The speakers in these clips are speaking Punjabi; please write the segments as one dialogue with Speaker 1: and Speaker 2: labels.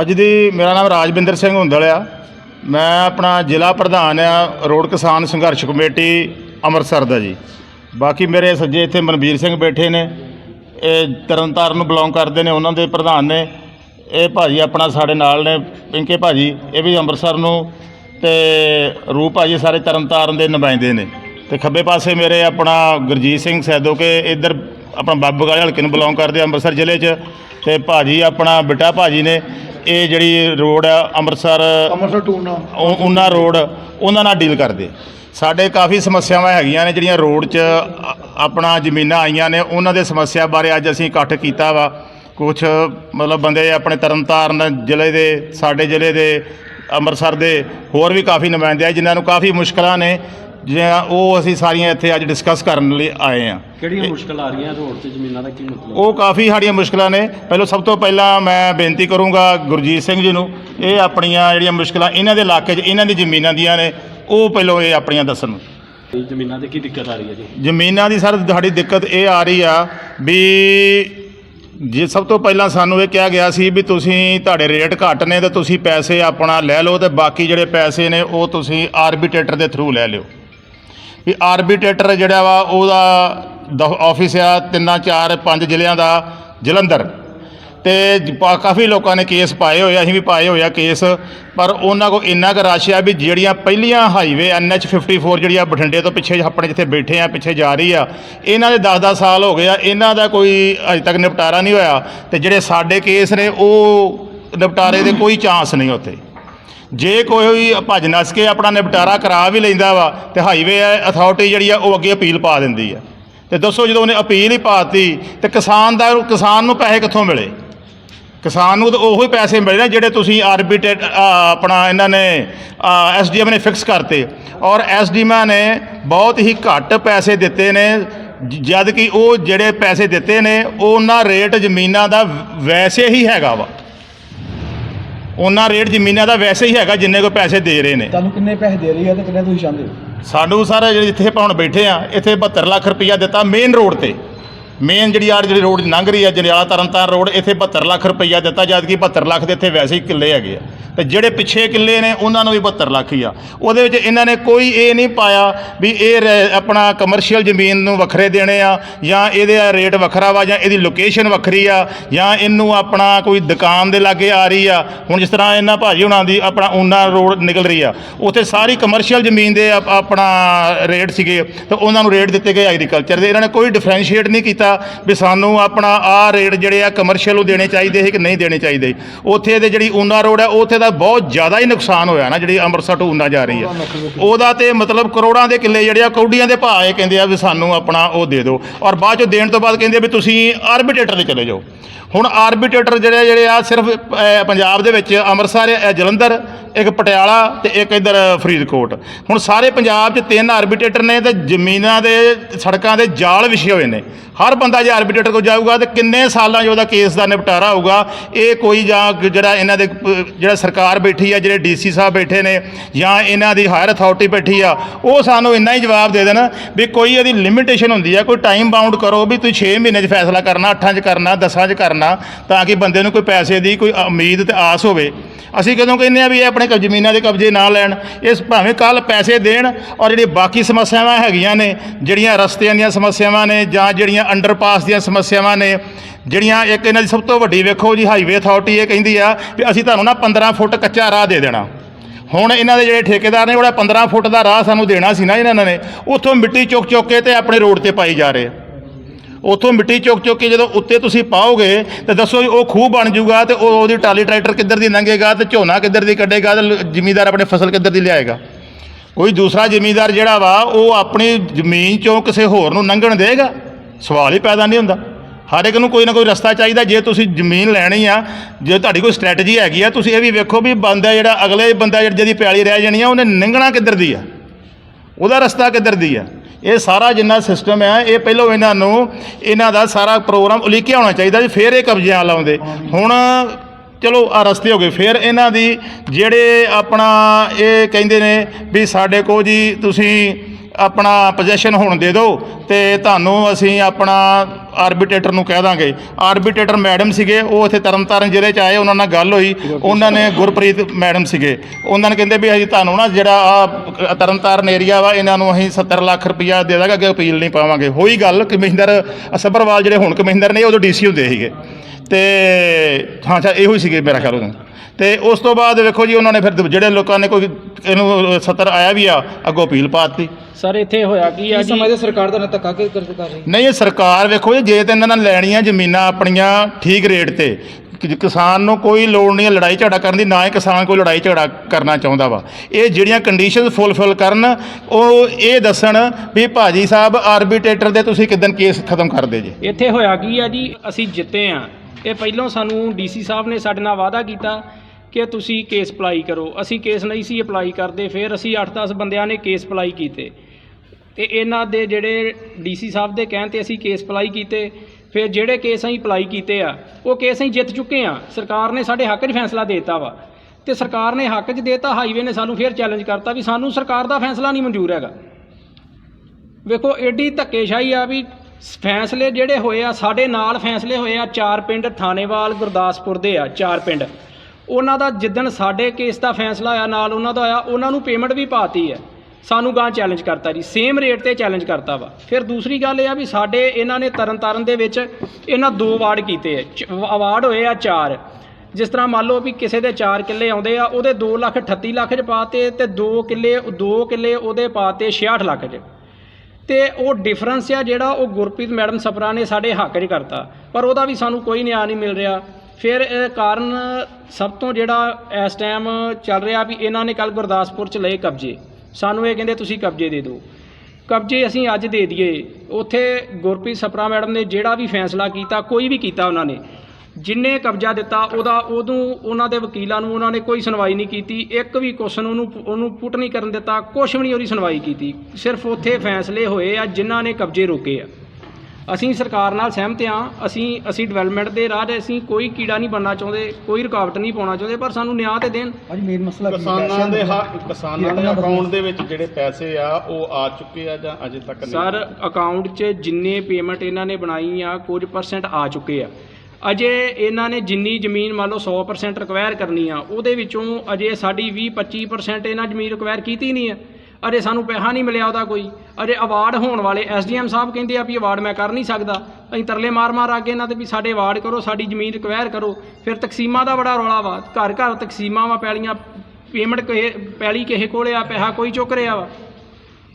Speaker 1: ਅੱਜ ਦੀ ਮੇਰਾ ਨਾਮ ਰਾਜਵਿੰਦਰ ਸਿੰਘ ਹੁੰਦਲ ਆ। ਮੈਂ ਆਪਣਾ ਜ਼ਿਲ੍ਹਾ ਪ੍ਰਧਾਨ ਆ, ਰੋਡ ਕਿਸਾਨ ਸੰਘਰਸ਼ ਕਮੇਟੀ ਅੰਮ੍ਰਿਤਸਰ ਦਾ ਜੀ। ਬਾਕੀ ਮੇਰੇ ਸੱਜੇ ਇੱਥੇ ਮਨਵੀਰ ਸਿੰਘ ਬੈਠੇ ਨੇ। ਇਹ ਤਰਨਤਾਰਨ ਨੂੰ ਬਿਲੋਂਗ ਕਰਦੇ ਨੇ, ਉਹਨਾਂ ਦੇ ਪ੍ਰਧਾਨ ਨੇ। ਇਹ ਭਾਜੀ ਆਪਣਾ ਸਾਡੇ ਨਾਲ ਨੇ, ਪਿੰਕੇ ਭਾਜੀ, ਇਹ ਵੀ ਅੰਮ੍ਰਿਤਸਰ ਨੂੰ। ਤੇ ਰੂਪ ਭਾਜੀ ਸਾਰੇ ਤਰਨਤਾਰਨ ਦੇ ਨੁਮਾਇੰਦੇ ਨੇ। ਤੇ ਖੱਬੇ ਪਾਸੇ ਮੇਰੇ ਆਪਣਾ ਗੁਰਜੀਤ ਸਿੰਘ ਸੈਦੋ ਕੇ, ਇੱਧਰ ਆਪਣਾ ਬਾਬੂਗਾਲ ਹਲਕੇ ਨੂੰ ਬਿਲੋਂਗ ਕਰਦੇ ਅੰਮ੍ਰਿਤਸਰ ਜ਼ਿਲ੍ਹੇ 'ਚ। ਤੇ ਭਾਜੀ ਆਪਣਾ ਬਿੱਟਾ ਭਾਜੀ ਨੇ। ਇਹ ਜਿਹੜੀ ਰੋਡ ਆ ਅੰਮ੍ਰਿਤਸਰ
Speaker 2: ਅੰਮ੍ਰਿਤਸਰ
Speaker 1: ਉਹ- ਉਹਨਾਂ ਰੋਡ ਉਹਨਾਂ ਨਾਲ ਡੀਲ ਕਰਦੇ। ਸਾਡੇ ਕਾਫੀ ਸਮੱਸਿਆਵਾਂ ਹੈਗੀਆਂ ਨੇ ਜਿਹੜੀਆਂ ਰੋਡ 'ਚ ਆਪਣਾ ਜ਼ਮੀਨਾਂ ਆਈਆਂ ਨੇ ਉਹਨਾਂ ਦੇ ਸਮੱਸਿਆ ਬਾਰੇ ਅੱਜ ਅਸੀਂ ਇਕੱਠ ਕੀਤਾ ਵਾ। ਕੁਝ ਮਤਲਬ ਬੰਦੇ ਆਪਣੇ ਤਰਨਤਾਰਨ ਜ਼ਿਲ੍ਹੇ ਦੇ ਸਾਡੇ ਜ਼ਿਲ੍ਹੇ ਦੇ ਅੰਮ੍ਰਿਤਸਰ ਦੇ ਹੋਰ ਵੀ ਕਾਫੀ ਨੁਮਾਇੰਦੇ ਆ ਜਿਨ੍ਹਾਂ ਨੂੰ ਕਾਫੀ ਮੁਸ਼ਕਲਾਂ ਨੇ। ਜਿਹੜੀਆਂ ਉਹ ਅਸੀਂ ਸਾਰੀਆਂ ਇੱਥੇ ਅੱਜ ਡਿਸਕਸ ਕਰਨ ਲਈ ਆਏ ਆ।
Speaker 3: ਕਿਹੜੀਆਂ ਮੁਸ਼ਕਲ ਆ ਰਹੀਆਂ ਰੋਡ ਤੇ ਜ਼ਮੀਨਾਂ ਦਾ ਕੀ ਮਤਲਬ?
Speaker 1: ਉਹ ਕਾਫੀ ਸਾਡੀਆਂ ਮੁਸ਼ਕਲਾਂ ਨੇ। ਪਹਿਲਾਂ ਸਭ ਤੋਂ ਪਹਿਲਾਂ ਮੈਂ ਬੇਨਤੀ ਕਰੂੰਗਾ ਗੁਰਜੀਤ ਸਿੰਘ ਜੀ ਨੂੰ ਇਹ ਆਪਣੀਆਂ ਜਿਹੜੀਆਂ ਮੁਸ਼ਕਲਾਂ ਇਹਨਾਂ ਦੇ ਇਲਾਕੇ 'ਚ ਇਹਨਾਂ ਦੀ ਜ਼ਮੀਨਾਂ ਦੀਆਂ ਨੇ ਉਹ ਪਹਿਲਾਂ ਇਹ ਆਪਣੀਆਂ ਦੱਸਣ
Speaker 3: ਜ਼ਮੀਨਾਂ ਤੇ ਕੀ ਦਿੱਕਤ ਆ ਰਹੀ ਹੈ ਜੀ?
Speaker 1: ਜ਼ਮੀਨਾਂ ਦੀ ਸਰ ਸਾਡੀ ਦਿੱਕਤ ਇਹ ਆ ਰਹੀ ਆ ਵੀ ਜੇ ਸਭ ਤੋਂ ਪਹਿਲਾਂ ਸਾਨੂੰ ਇਹ ਕਿਹਾ ਗਿਆ ਸੀ ਵੀ ਤੁਸੀਂ ਤੁਹਾਡੇ ਰੇਟ ਘੱਟ ਨੇ ਤੇ ਤੁਸੀਂ ਪੈਸੇ ਆਪਣਾ ਲੈ ਲਓ ਤੇ ਬਾਕੀ ਜਿਹੜੇ ਪੈਸੇ ਨੇ ਉਹ ਤੁਸੀਂ ਆਰਬਿਟਰੇਟਰ ਦੇ ਥਰੂ ਲੈ ਲਿਓ। ਵੀ ਆਰਬਿਟਰੇਟਰ ਜਿਹੜਾ ਵਾ, ਉਹਦਾ ਆਫਿਸ ਆ, ਤਿੰਨਾਂ, ਚਾਰ, ਪੰਜ ਜ਼ਿਲ੍ਹਿਆਂ ਦਾ ਜਲੰਧਰ। ਤੇ ਕਾਫੀ ਲੋਕਾਂ ਨੇ ਕੇਸ ਪਾਏ ਹੋਏ ਅਸੀਂ ਵੀ ਪਾਏ ਹੋਏ ਆ ਕੇਸ ਪਰ ਉਹਨਾਂ ਕੋ ਇੰਨਾ ਕੁ ਰਸ਼ ਆ ਵੀ ਜਿਹੜੀਆਂ ਪਹਿਲੀਆਂ ਹਾਈਵੇ ਐਨਐਚ 54 ਜਿਹੜੀ ਆ ਬਠਿੰਡੇ ਤੋਂ ਪਿੱਛੇ ਆਪਣੇ ਜਿੱਥੇ ਬੈਠੇ ਆ, ਪਿੱਛੇ ਜਾ ਰਹੀ ਆ, ਇਹਨਾਂ ਦੇ 10-10 ਸਾਲ ਹੋ ਗਏ ਆ, ਇਹਨਾਂ ਦਾ ਕੋਈ ਅਜੇ ਤੱਕ ਨਿਪਟਾਰਾ ਨਹੀਂ ਹੋਇਆ, ਤੇ ਜਿਹੜੇ ਸਾਡੇ ਕੇਸ ਨੇ, ਉਹ ਨਿਪਟਾਰੇ ਦੇ ਕੋਈ ਚਾਂਸ ਨਹੀਂ ਉੱਥੇ। ਜੇ ਕੋਈ ਭੱਜ ਨੱਸ ਕੇ ਆਪਣਾ ਨਿਪਟਾਰਾ ਕਰਾ ਵੀ ਲੈਂਦਾ ਵਾ ਤੇ ਹਾਈਵੇ ਅਥਾਰਟੀ ਜਿਹੜੀ ਆ ਉਹ ਅੱਗੇ ਅਪੀਲ ਪਾ ਦਿੰਦੀ ਆ। ਤੇ ਦੱਸੋ ਜਦੋਂ ਉਹਨੇ ਅਪੀਲ ਹੀ ਪਾਤੀ ਤੇ ਕਿਸਾਨ ਦਾ ਕਿਸਾਨ ਨੂੰ ਪੈਸੇ ਕਿੱਥੋਂ ਮਿਲੇ? ਕਿਸਾਨ ਨੂੰ ਤਾਂ ਉਹੋ ਹੀ ਪੈਸੇ ਮਿਲੇ ਨਾ ਜਿਹੜੇ ਤੁਸੀਂ ਆਰਬਿਟਰੇਟ ਆਪਣਾ ਇਹਨਾਂ ਨੇ ਐਸਡੀਐਮ ਨੇ ਫਿਕਸ ਕਰਤੇ। ਔਰ ਐਸਡੀਐਮ ਨੇ ਬਹੁਤ ਹੀ ਘੱਟ ਪੈਸੇ ਦਿੱਤੇ ਨੇ, ਜ- ਜਦ ਕਿ ਉਹ ਜਿਹੜੇ ਪੈਸੇ ਦਿੱਤੇ ਨੇ, ਉਹਨਾਂ ਰੇਟ ਜ਼ਮੀਨਾਂ ਦਾ ਵੈਸੇ ਹੀ ਹੈਗਾ ਵਾ। ਉਹਨਾਂ ਰੇਟ ਜ਼ਮੀਨਾਂ ਦਾ ਵੈਸੇ ਹੀ ਹੈਗਾ ਜਿੰਨੇ ਕੋ ਪੈਸੇ ਦੇ ਰਹੇ ਨੇ।
Speaker 2: ਤੁਹਾਨੂੰ ਕਿੰਨੇ ਪੈਸੇ ਦੇ ਰਹੀ ਹੈ ਤੇ ਕਿੰਨੇ ਤੁਸੀਂ ਚਾਹੁੰਦੇ ਹੋ?
Speaker 1: ਸਾਨੂੰ ਸਰ ਜਿਹੜੇ ਜਿੱਥੇ ਆਪਾਂ ਹੁਣ ਬੈਠੇ ਆ ਇੱਥੇ 72 ਲੱਖ ਰੁਪਈਆ ਦਿੱਤਾ ਮੇਨ ਰੋਡ ਤੇ। ਮੇਨ ਜਿਹੜੀ ਆੜ ਜਿਹੜੀ ਰੋਡ ਲੰਘ ਰਹੀ ਆ ਜੰਡਿਆਲਾ ਤਰਨਤਾਰਨ ਰੋਡ ਇੱਥੇ 72 ਲੱਖ ਰੁਪਈਆ ਦਿੱਤਾ, ਜਦ ਕਿ 72 ਲੱਖ ਦੇ ਇੱਥੇ ਵੈਸੇ ਹੀ ਕਿੱਲੇ ਹੈਗੇ ਆ। ਤੇ ਜਿਹੜੇ ਪਿੱਛੇ ਕਿੱਲੇ ਨੇ, ਉਹਨਾਂ ਨੂੰ ਵੀ 72 ਲੱਖ ਹੀ ਆ। ਉਹਦੇ ਵਿੱਚ ਇਹਨਾਂ ਨੇ ਕੋਈ ਇਹ ਨਹੀਂ ਪਾਇਆ ਵੀ ਇਹ ਰ- ਆਪਣਾ ਕਮਰਸ਼ੀਅਲ ਜ਼ਮੀਨ ਨੂੰ ਵੱਖਰੇ ਦੇਣੇ ਆ, ਜਾਂ ਇਹਦੇ ਰੇਟ ਵੱਖਰਾ ਵਾ, ਜਾਂ ਇਹਦੀ ਲੋਕੇਸ਼ਨ ਵੱਖਰੀ ਆ, ਜਾਂ ਇਹਨੂੰ ਆਪਣਾ ਕੋਈ ਦੁਕਾਨ ਦੇ ਲਾਗੇ ਆ ਰਹੀ ਆ। ਹੁਣ ਜਿਸ ਤਰ੍ਹਾਂ ਇਹਨਾਂ ਭਾਜੀ ਹੁਣਾਂ ਦੀ ਆਪਣਾ ਊਨਾ ਰੋਡ ਨਿਕਲ ਰਹੀ ਆ, ਉੱਥੇ ਸਾਰੀ ਕਮਰਸ਼ੀਅਲ ਜ਼ਮੀਨ ਦੇ ਆਪ- ਆਪਣਾ ਰੇਟ ਸੀਗੇ, ਤੇ ਉਹਨਾਂ ਨੂੰ ਰੇਟ ਦਿੱਤੇ ਗਏ ਐਗਰੀਕਲਚਰ ਦੇ। ਇਹਨਾਂ ਨੇ ਕੋਈ ਡਿਫਰੈਂਸ਼ੀਏਟ ਨਹੀਂ ਕੀਤਾ ਵੀ ਸਾਨੂੰ ਆਪਣਾ ਆਹ ਰੇਟ ਜਿਹੜੇ ਆ ਕਮਰਸ਼ੀਅਲ ਨੂੰ ਦੇਣੇ ਚਾਹੀਦੇ ਸੀ ਕਿ ਨਹੀਂ ਦੇਣੇ ਚਾਹੀਦੇ। ਉੱਥੇ ਦੇ ਜਿਹੜੀ ਊਨਾ ਰੋਡ ਆ, ਉੱਥੇ ਦਾ ਬਹੁਤ ਜ਼ਿਆਦਾ ਹੀ ਨੁਕਸਾਨ ਹੋਇਆ ਨਾ, ਜਿਹੜੀ ਅੰਮ੍ਰਿਤਸਰ ਤੋਂ ਊਨਾ ਜਾ ਰਹੀ ਹੈ ਉਹਦਾ ਤੇ ਮਤਲਬ ਕਰੋੜਾਂ ਦੇ ਕਿੱਲੇ ਜਿਹੜੇ ਆ, ਕੌਡੀਆਂ ਦੇ ਭਾਅ ਇਹ ਕਹਿੰਦੇ ਆ ਵੀ ਸਾਨੂੰ ਆਪਣਾ ਉਹ ਦੇ ਦਿਓ। ਔਰ ਬਾਅਦ ਚੋਂ ਦੇਣ ਤੋਂ ਬਾਅਦ ਕਹਿੰਦੇ ਆ ਵੀ ਤੁਸੀਂ ਆਰਬੀਟੇਟਰ ਤੇ ਚਲੇ ਜਾਓ। ਹੁਣ ਆਰਬਿਟਰੇਟਰ ਜਿਹੜੇ ਜਿਹੜੇ ਆ ਸਿਰਫ ਪੰਜਾਬ ਦੇ ਵਿੱਚ, ਅੰਮ੍ਰਿਤਸਰ ਜਲੰਧਰ, ਇੱਕ ਪਟਿਆਲਾ ਤੇ ਇੱਕ ਇਧਰ ਫਰੀਦਕੋਟ। ਹੁਣ ਸਾਰੇ ਪੰਜਾਬ 'ਚ ਤਿੰਨ ਆਰਬਿਟਰੇਟਰ ਨੇ ਤੇ ਜ਼ਮੀਨਾਂ ਦੇ, ਸੜਕਾਂ ਦੇ ਜਾਲ ਵਿਛੇ ਹੋਏ ਨੇ। ਹਰ ਬੰਦਾ ਜੇ ਆਰਬਿਟਰੇਟਰ ਕੋਲ ਜਾਊਗਾ ਤੇ ਕਿੰਨੇ ਸਾਲਾਂ 'ਚ ਉਹਦਾ ਕੇਸ ਦਾ ਨਿਪਟਾਰਾ ਹੋਊਗਾ? ਇਹ ਕੋਈ ਜਾਂ ਜਿਹੜਾ ਇਹਨਾਂ ਦੇ, ਜਿਹੜਾ ਸਰਕਾਰ ਬੈਠੀ ਆ, ਜਿਹੜੇ ਡੀਸੀ ਸਾਹਿਬ ਬੈਠੇ ਨੇ, ਜਾਂ ਇਹਨਾਂ ਦੀ ਹਾਇਰ ਅਥਾਰਟੀ ਬੈਠੀ ਆ, ਉਹ ਸਾਨੂੰ ਇੰਨਾ ਹੀ ਜਵਾਬ ਦੇ ਦੇਣ ਵੀ ਕੋਈ ਇਹਦੀ ਲਿਮਿਟੇਸ਼ਨ ਹੁੰਦੀ ਆ, ਕੋਈ ਟਾਈਮ ਬਾਉਂਡ ਕਰੋ ਵੀ ਤੁਸੀਂ 6 ਮਹੀਨੇ 'ਚ ਫੈਸਲਾ ਕਰਨਾ 8 'ਚ ਕਰਨਾ 10 'ਚ ਕਰਨਾ। ਤਾਂ ਕਿ ਬੰਦੇ ਨੂੰ ਕੋਈ ਪੈਸੇ ਦੀ ਕੋਈ ਉਮੀਦ ਤੇ ਆਸ ਹੋਵੇ। ਅਸੀਂ ਕਦੋਂ ਕਹਿੰਦੇ ਆ ਵੀ ਇਹ ਆਪਣੇ ਜ਼ਮੀਨਾਂ ਦੇ ਕਬਜ਼ੇ ਨਾ ਲੈਣ, ਇਸ ਭਾਵੇਂ ਕੱਲ ਪੈਸੇ ਦੇਣ ਔਰ ਜਿਹੜੀ ਬਾਕੀ ਸਮੱਸਿਆਵਾਂ ਹੈਗੀਆਂ ਨੇ, ਜਿਹੜੀਆਂ ਰਸਤਿਆਂ ਦੀਆਂ ਸਮੱਸਿਆਵਾਂ ਨੇ ਜਾਂ ਜਿਹੜੀਆਂ ਅੰਡਰਪਾਸ ਦੀਆਂ ਸਮੱਸਿਆਵਾਂ ਨੇ, ਜਿਹੜੀਆਂ ਇੱਕ ਇਹਨਾਂ ਦੀ ਸਭ ਤੋਂ ਵੱਡੀ ਵੇਖੋ ਜੀ ਹਾਈਵੇ ਅਥਾਰਟੀ ਇਹ ਕਹਿੰਦੀ ਆ ਵੀ ਅਸੀਂ ਤੁਹਾਨੂੰ ਨਾ 15 ਫੁੱਟ ਕੱਚਾ ਰਾਹ ਦੇ ਦੇਣਾ। ਹੁਣ ਇਹਨਾਂ ਦੇ ਜਿਹੜੇ ਠੇਕੇਦਾਰ ਨੇ ਉਹਦਾ 15 ਫੁੱਟ ਦਾ ਰਾਹ ਸਾਨੂੰ ਦੇਣਾ ਸੀ ਨਾ ਇਹਨਾਂ ਨੇ, ਉੱਥੋਂ ਮਿੱਟੀ ਚੁੱਕ ਚੁੱਕ ਕੇ ਤੇ ਆਪਣੇ ਰੋਡ ਤੇ ਪਾਈ ਜਾ ਰਹੇ। ਉੱਥੋਂ ਮਿੱਟੀ ਚੁੱਕ ਚੁੱਕ ਕੇ ਜਦੋਂ ਉੱਤੇ ਤੁਸੀਂ ਪਾਓਗੇ ਤੇ ਦੱਸੋ ਜੀ ਉਹ ਖੂਹ ਬਣ ਜਾਊਗਾ ਤੇ ਉਹ ਉਹਦੀ ਟਾਲੀ ਟਰੈਕਟਰ ਕਿੱਧਰ ਦੀ ਲੰਘੇਗਾ ਤੇ ਝੋਨਾ ਕਿੱਧਰ ਦੀ ਕੱਢੇਗਾ ਤੇ ਲ- ਜ਼ਿਮੀਂਦਾਰ ਆਪਣੇ ਫਸਲ ਕਿੱਧਰ ਦੀ ਲਿਆਏਗਾ? ਕੋਈ ਦੂਸਰਾ ਜ਼ਿਮੀਦਾਰ ਜਿਹੜਾ ਵਾ, ਉਹ ਆਪਣੀ ਜ਼ਮੀਨ ਚੋਂ ਕਿਸੇ ਹੋਰ ਨੂੰ ਲੰਘਣ ਦੇਗਾ? ਸਵਾਲ ਹੀ ਪੈਦਾ ਨਹੀਂ ਹੁੰਦਾ। ਹਰ ਇੱਕ ਨੂੰ ਕੋਈ ਨਾ ਕੋਈ ਰਸਤਾ ਚਾਹੀਦਾ, ਜੇ ਤੁਸੀਂ ਜ਼ਮੀਨ ਲੈਣੀ ਆ, ਜੇ ਤੁਹਾਡੀ ਕੋਈ ਸਟ੍ਰੈਟਜੀ ਹੈਗੀ ਆ, ਤੁਸੀਂ ਇਹ ਵੀ ਵੇਖੋ ਵੀ ਬੰਦਾ ਜਿਹੜਾ ਅਗਲੇ ਬੰਦਾ ਜਿਹਦੀ ਪਿਆਲੀ ਰਹਿ ਜਾਣੀ ਆ, ਉਹਨੇ ਨਿੰਗਣਾ ਕਿੱਧਰ ਦੀ ਆ? ਉਹਦਾ ਰਸਤਾ ਕਿੱਧਰ ਦੀ ਆ? ਇਹ ਸਾਰਾ ਜਿੰਨਾ ਸਿਸਟਮ ਹੈ, ਇਹ ਪਹਿਲਾਂ ਇਹਨਾਂ ਨੂੰ ਇਹਨਾਂ ਦਾ ਸਾਰਾ ਪ੍ਰੋਗਰਾਮ ਉਲੀਕਿਆ ਹੋਣਾ ਚਾਹੀਦਾ ਜੀ, ਫਿਰ ਇਹ ਕਬਜ਼ਿਆਂ ਲਾਉਂਦੇ। ਹੁਣ ਚਲੋ ਆ ਰਸਤੇ ਹੋ ਗਏ, ਫਿਰ ਇਹਨਾਂ ਦੀ ਜਿਹੜੇ ਆਪਣਾ ਇਹ ਕਹਿੰਦੇ ਨੇ ਵੀ ਸਾਡੇ ਕੋ ਜੀ ਤੁਸੀਂ ਆਪਣਾ ਪੋਜੀਸ਼ਨ ਹੁਣ ਦੇ ਦਿਓ ਤੇ ਤੁਹਾਨੂੰ ਅਸੀਂ ਆਪਣਾ ਆਰਬਿਟੇਟਰ ਨੂੰ ਕਹਿ ਦਾਂਗੇ। ਆਰਬਿਟੇਟਰ ਮੈਡਮ ਸੀਗੇ, ਉਹ ਇੱਥੇ ਤਰਨਤਾਰਨ ਜ਼ਿਲ੍ਹੇ ਚ ਆਏ, ਉਹਨਾਂ ਨਾਲ ਗੱਲ ਹੋਈ। ਉਹਨਾਂ ਨੇ ਗੁਰਪ੍ਰੀਤ ਮੈਡਮ ਸੀਗੇ। ਉਹਨਾਂ ਨੇ ਕਹਿੰਦੇ ਵੀ ਅਸੀਂ ਤੁਹਾਨੂੰ ਨਾ ਜਿਹੜਾ ਆ, ਤਰਨਤਾਰਨ ਏਰੀਆ ਵਾ, ਇਹਨਾਂ ਨੂੰ ਅਸੀਂ 70 ਲੱਖ ਰੁਪਇਆ ਦੇ ਦਾਂਗੇ, ਅੱਗੇ ਅਪੀਲ ਨਹੀਂ ਪਾਵਾਂਗੇ। ਹੋਈ ਗੱਲ, ਕਮਿਸ਼ਨਰ ਸੱਭਰਵਾਲ ਜਿਹੜੇ ਹੁਣ ਕਮਿਸ਼ਨਰ ਨੇ ਉਦੋਂ ਡੀਸੀ ਹੁੰਦੇ ਸੀਗੇ। ਤੇ ਹਾਂ ਅੱਛਾ ਇਹੋ ਹੀ ਸੀਗੇ ਮੇਰਾ ਖਿਆਲ ਉਦੋਂ। ਤੇ ਉਸ ਤੋਂ ਬਾਅਦ ਵੇਖੋ ਜੀ ਉਹਨਾਂ ਨੇ ਫਿਰ ਜਿਹੜੇ ਲੋਕਾਂ ਨੇ ਕੋਈ ਇਹਨੂੰ 70 ਆਇਆ ਵੀ ਆ ਅੱਗੋਂ ਅਪੀਲ ਪਾਤੀ
Speaker 3: ਸਰ ਇੱਥੇ ਹੋਇਆ ਕੀ ਆ ਜੀ?
Speaker 2: ਸਮਝਦੇ ਸਰਕਾਰ ਦਾ ਧੱਕਾ ਕਿ ਕਰ ਕਰ ਰਹੀ?
Speaker 1: ਨਹੀਂ ਇਹ ਸਰਕਾਰ ਵੇਖੋ ਜੀ ਜੇ ਤੇ ਇਹਨਾਂ ਨਾਲ ਲੈਣੀਆਂ ਜ਼ਮੀਨਾਂ ਆਪਣੀਆਂ ਠੀਕ ਰੇਟ ਤੇ ਕਿ ਕਿਸਾਨ ਨੂੰ ਕੋਈ ਲੋੜ ਨਹੀਂ ਹੈ ਲੜਾਈ ਝਗੜਾ ਕਰਨ ਦੀ ਨਾ ਹੀ ਕਿਸਾਨ ਕੋਈ ਲੜਾਈ ਝਗੜਾ ਕਰਨਾ ਚਾਹੁੰਦਾ ਵਾ। ਇਹ ਜਿਹੜੀਆਂ ਕੰਡੀਸ਼ਨਸ ਫੁੱਲਫਿਲ ਕਰਨ ਉਹ ਇਹ ਦੱਸਣ ਵੀ ਭਾਜੀ ਸਾਹਿਬ ਆਰਬਿਟੇਟਰ ਦੇ ਤੁਸੀਂ ਕਿਦਨ ਕੇਸ ਖਤਮ ਕਰਦੇ ਜੇ।
Speaker 4: ਇੱਥੇ ਹੋਇਆ ਕੀ ਆ ਜੀ? ਅਸੀਂ ਜਿੱਤੇ ਆ। ਇਹ ਪਹਿਲਾਂ ਸਾਨੂੰ ਡੀਸੀ ਸਾਹਿਬ ਨੇ ਸਾਡੇ ਨਾਲ ਵਾਅਦਾ ਕੀਤਾ ਕਿ ਤੁਸੀਂ ਕੇਸ ਅਪਲਾਈ ਕਰੋ। ਅਸੀਂ ਕੇਸ ਨਹੀਂ ਸੀ ਅਪਲਾਈ ਕਰਦੇ, ਫਿਰ ਅਸੀਂ 8-10 ਬੰਦਿਆਂ ਨੇ ਕੇਸ ਅਪਲਾਈ ਕੀਤੇ। ਤੇ ਇਹਨਾਂ ਦੇ ਜਿਹੜੇ ਡੀਸੀ ਸਾਹਿਬ ਦੇ ਕਹਿਣ ਤੇ ਅਸੀਂ ਕੇਸ ਅਪਲਾਈ ਕੀਤੇ, ਫਿਰ ਜਿਹੜੇ ਕੇਸ ਅਸੀਂ ਅਪਲਾਈ ਕੀਤੇ ਆ, ਉਹ ਕੇਸ ਅਸੀਂ ਜਿੱਤ ਚੁੱਕੇ ਆ। ਸਰਕਾਰ ਨੇ ਸਾਡੇ ਹੱਕ 'ਚ ਫੈਸਲਾ ਦੇ ਦਿੱਤਾ ਵਾ। ਤੇ ਸਰਕਾਰ ਨੇ ਹੱਕ 'ਚ ਦੇਤਾ, ਹਾਈਵੇ ਨੇ ਸਾਨੂੰ ਫਿਰ ਚੈਲੰਜ ਕਰਤਾ ਵੀ ਸਾਨੂੰ ਸਰਕਾਰ ਦਾ ਫੈਸਲਾ ਨਹੀਂ ਮਨਜ਼ੂਰ ਹੈਗਾ। ਵੇਖੋ ਐਡੀ ਧੱਕੇਸ਼ਾਹੀ ਆ ਵੀ ਫੈਸਲੇ ਜਿਹੜੇ ਹੋਏ ਆ, ਸਾਡੇ ਨਾਲ ਫੈਸਲੇ ਹੋਏ ਆ, ਚਾਰ ਪਿੰਡ ਥਾਣੇਵਾਲ, ਗੁਰਦਾਸਪੁਰ ਦੇ ਆ, ਚਾਰ ਪਿੰਡ। ਉਹਨਾਂ ਦਾ ਜਿੱਦਣ ਸਾਡੇ ਕੇਸ ਦਾ ਫੈਸਲਾ ਹੋਇਆ, ਨਾਲ ਉਹਨਾਂ ਦਾ ਹੋਇਆ, ਉਹਨਾਂ ਨੂੰ ਪੇਮੈਂਟ ਵੀ ਪਾਤੀ ਹੈ। ਸਾਨੂੰ ਗਾਂ ਚੈਲੰਜ ਕਰਤਾ ਜੀ ਸੇਮ ਰੇਟ ਤੇ ਚੈਲੰਜ ਕਰਤਾ ਵਾ। ਫਿਰ ਦੂਸਰੀ ਗੱਲ ਇਹ ਆ ਵੀ ਸਾਡੇ ਇਹਨਾਂ ਨੇ ਤਰਨਤਾਰਨ ਦੇ ਵਿੱਚ ਇਹਨਾਂ ਦੋ ਵਾਰਡ ਕੀਤੇ ਆ। ਅਵਾਰਡ ਹੋਏ ਆ ਚਾਰ। ਜਿਸ ਤਰ੍ਹਾਂ ਮੰਨ ਲਓ ਵੀ ਕਿਸੇ ਦੇ 4 ਕਿੱਲੇ ਆਉਂਦੇ ਆ, ਉਹਦੇ 2 ਲੱਖ 38 ਲੱਖ ਚ ਪਾਤੇ ਤੇ 2 ਕਿੱਲੇ 2 ਕਿੱਲੇ ਉਹਦੇ ਪਾਤੇ 66 ਲੱਖ ਚ। ਤੇ ਉਹ ਡਿਫਰੈਂਸ ਆ ਜਿਹੜਾ ਉਹ ਗੁਰਪ੍ਰੀਤ ਮੈਡਮ ਸਪਰਾ ਨੇ ਸਾਡੇ ਹੱਕ 'ਚ ਕਰਤਾ। ਪਰ ਉਹਦਾ ਵੀ ਸਾਨੂੰ ਕੋਈ ਨਿਆਂ ਨਹੀਂ ਮਿਲ ਰਿਹਾ। ਫਿਰ ਇਹ ਕਾਰਨ ਸਭ ਤੋਂ ਜਿਹੜਾ ਇਸ ਟਾਈਮ ਚੱਲ ਰਿਹਾ ਵੀ ਇਹਨਾਂ ਨੇ ਕੱਲ ਗੁਰਦਾਸਪੁਰ 'ਚ ਲਏ ਕਬਜ਼ੇ। ਸਾਨੂੰ ਇਹ ਕਹਿੰਦੇ ਤੁਸੀਂ ਕਬਜ਼ੇ ਦੇ ਦਿਓ। ਕਬਜ਼ੇ ਅਸੀਂ ਅੱਜ ਦੇ ਦਈਏ। ਉੱਥੇ ਗੁਰਪ੍ਰੀਤ ਸਪਰਾ ਮੈਡਮ ਨੇ ਜਿਹੜਾ ਵੀ ਫੈਸਲਾ ਕੀਤਾ, ਕੋਈ ਵੀ ਕੀਤਾ ਉਹਨਾਂ ਨੇ। ਜਿੰਨੇ ਕਬਜ਼ਾ ਦਿੱਤਾ ਉਹਦਾ ਉਦੋਂ ਉਹਨਾਂ ਦੇ ਵਕੀਲਾਂ ਨੂੰ ਉਹਨਾਂ ਨੇ ਕੋਈ ਸੁਣਵਾਈ ਨਹੀਂ ਕੀਤੀ। ਇੱਕ ਵੀ ਕੁਐਸਚਨ ਉਹਨੂੰ ਉਹਨੂੰ ਪੁੱਟ ਨਹੀਂ ਕਰਨ ਦਿੱਤਾ ਕੁਛ ਵੀ ਨਹੀਂ ਉਹਦੀ ਸੁਣਵਾਈ ਕੀਤੀ। ਸਿਰਫ ਉੱਥੇ ਫੈਸਲੇ ਹੋਏ ਆ ਜਿਨ੍ਹਾਂ ਨੇ ਕਬਜ਼ੇ ਰੋਕੇ ਆ। ਅਸੀਂ ਸਰਕਾਰ ਨਾਲ ਸਹਿਮਤ ਆ ਅਸੀਂ ਅਸੀਂ ਡਿਵੈਲਪਮੈਂਟ ਦੇ ਰਾਹ 'ਤੇ ਅਸੀਂ ਕੋਈ ਕੀੜਾ ਨਹੀਂ ਬਣਨਾ ਚਾਹੁੰਦੇ ਕੋਈ ਰੁਕਾਵਟ ਨਹੀਂ ਪਾਉਣਾ ਚਾਹੁੰਦੇ ਪਰ ਸਾਨੂੰ ਨਿਆਂ ਤੇ ਦੇਣ।
Speaker 2: ਅੱਜ ਮੇਨ ਮਸਲਾ ਕੀ
Speaker 5: ਕਿਸਾਨਾਂ ਦੇ ਕਿਸਾਨਾਂ ਦੇ ਅਕਾਊਂਟ ਦੇ ਵਿੱਚ ਜਿਹੜੇ ਪੈਸੇ ਆ ਉਹ ਆ ਚੁੱਕੇ ਆ ਜਾਂ ਅਜੇ ਤੱਕ ਨਹੀਂ?
Speaker 4: ਸਰ ਅਕਾਊਂਟ 'ਚ ਜਿੰਨੇ ਪੇਮੈਂਟ ਇਹਨਾਂ ਨੇ ਬਣਾਈ ਆ ਕੁਝ ਪਰਸੈਂਟ ਆ ਚੁੱਕੇ ਆ। ਅਜੇ ਇਹਨਾਂ ਨੇ ਜਿੰਨੀ ਜ਼ਮੀਨ ਮੰਨ ਲਓ 100% ਰਿਕਵਾਇਰ ਕਰਨੀ ਆ, ਉਹਦੇ ਵਿੱਚੋਂ ਅਜੇ ਸਾਡੀ 20 25% ਇਹਨਾਂ ਜ਼ਮੀਨ ਰਿਕਵਾਇਰ ਕੀਤੀ ਨਹੀਂ ਆ। ਅਜੇ ਸਾਨੂੰ ਪੈਸਾ ਨਹੀਂ ਮਿਲਿਆ ਉਹਦਾ ਕੋਈ। ਅਜੇ ਅਵਾਰਡ ਹੋਣ ਵਾਲੇ ਐਸਡੀਐਮ ਸਾਹਿਬ ਕਹਿੰਦੇ ਆ ਵੀ ਅਵਾਰਡ ਮੈਂ ਕਰ ਨਹੀਂ ਸਕਦਾ। ਅਸੀਂ ਤਰਲੇ ਮਾਰ ਮਾਰ ਆ ਕੇ ਇਹਨਾਂ ਤੇ ਵੀ ਸਾਡੇ ਅਵਾਰਡ ਕਰੋ, ਸਾਡੀ ਜ਼ਮੀਨ ਰਿਕਵਾਇਰ ਕਰੋ। ਫਿਰ ਤਕਸੀਮਾਂ ਦਾ ਬੜਾ ਰੌਲਾ ਵਾ। ਘਰ ਘਰ ਤਕਸੀਮਾਂ ਵਾ, ਪੈਲੀਆਂ ਪੇਮੈਂਟ ਕਿਸੇ ਪੈਲੀ ਕਿਸੇ ਕੋਲੇ ਆ, ਪੈਸਾ ਕੋਈ ਚੁੱਕ ਰਿਹਾ ਵਾ।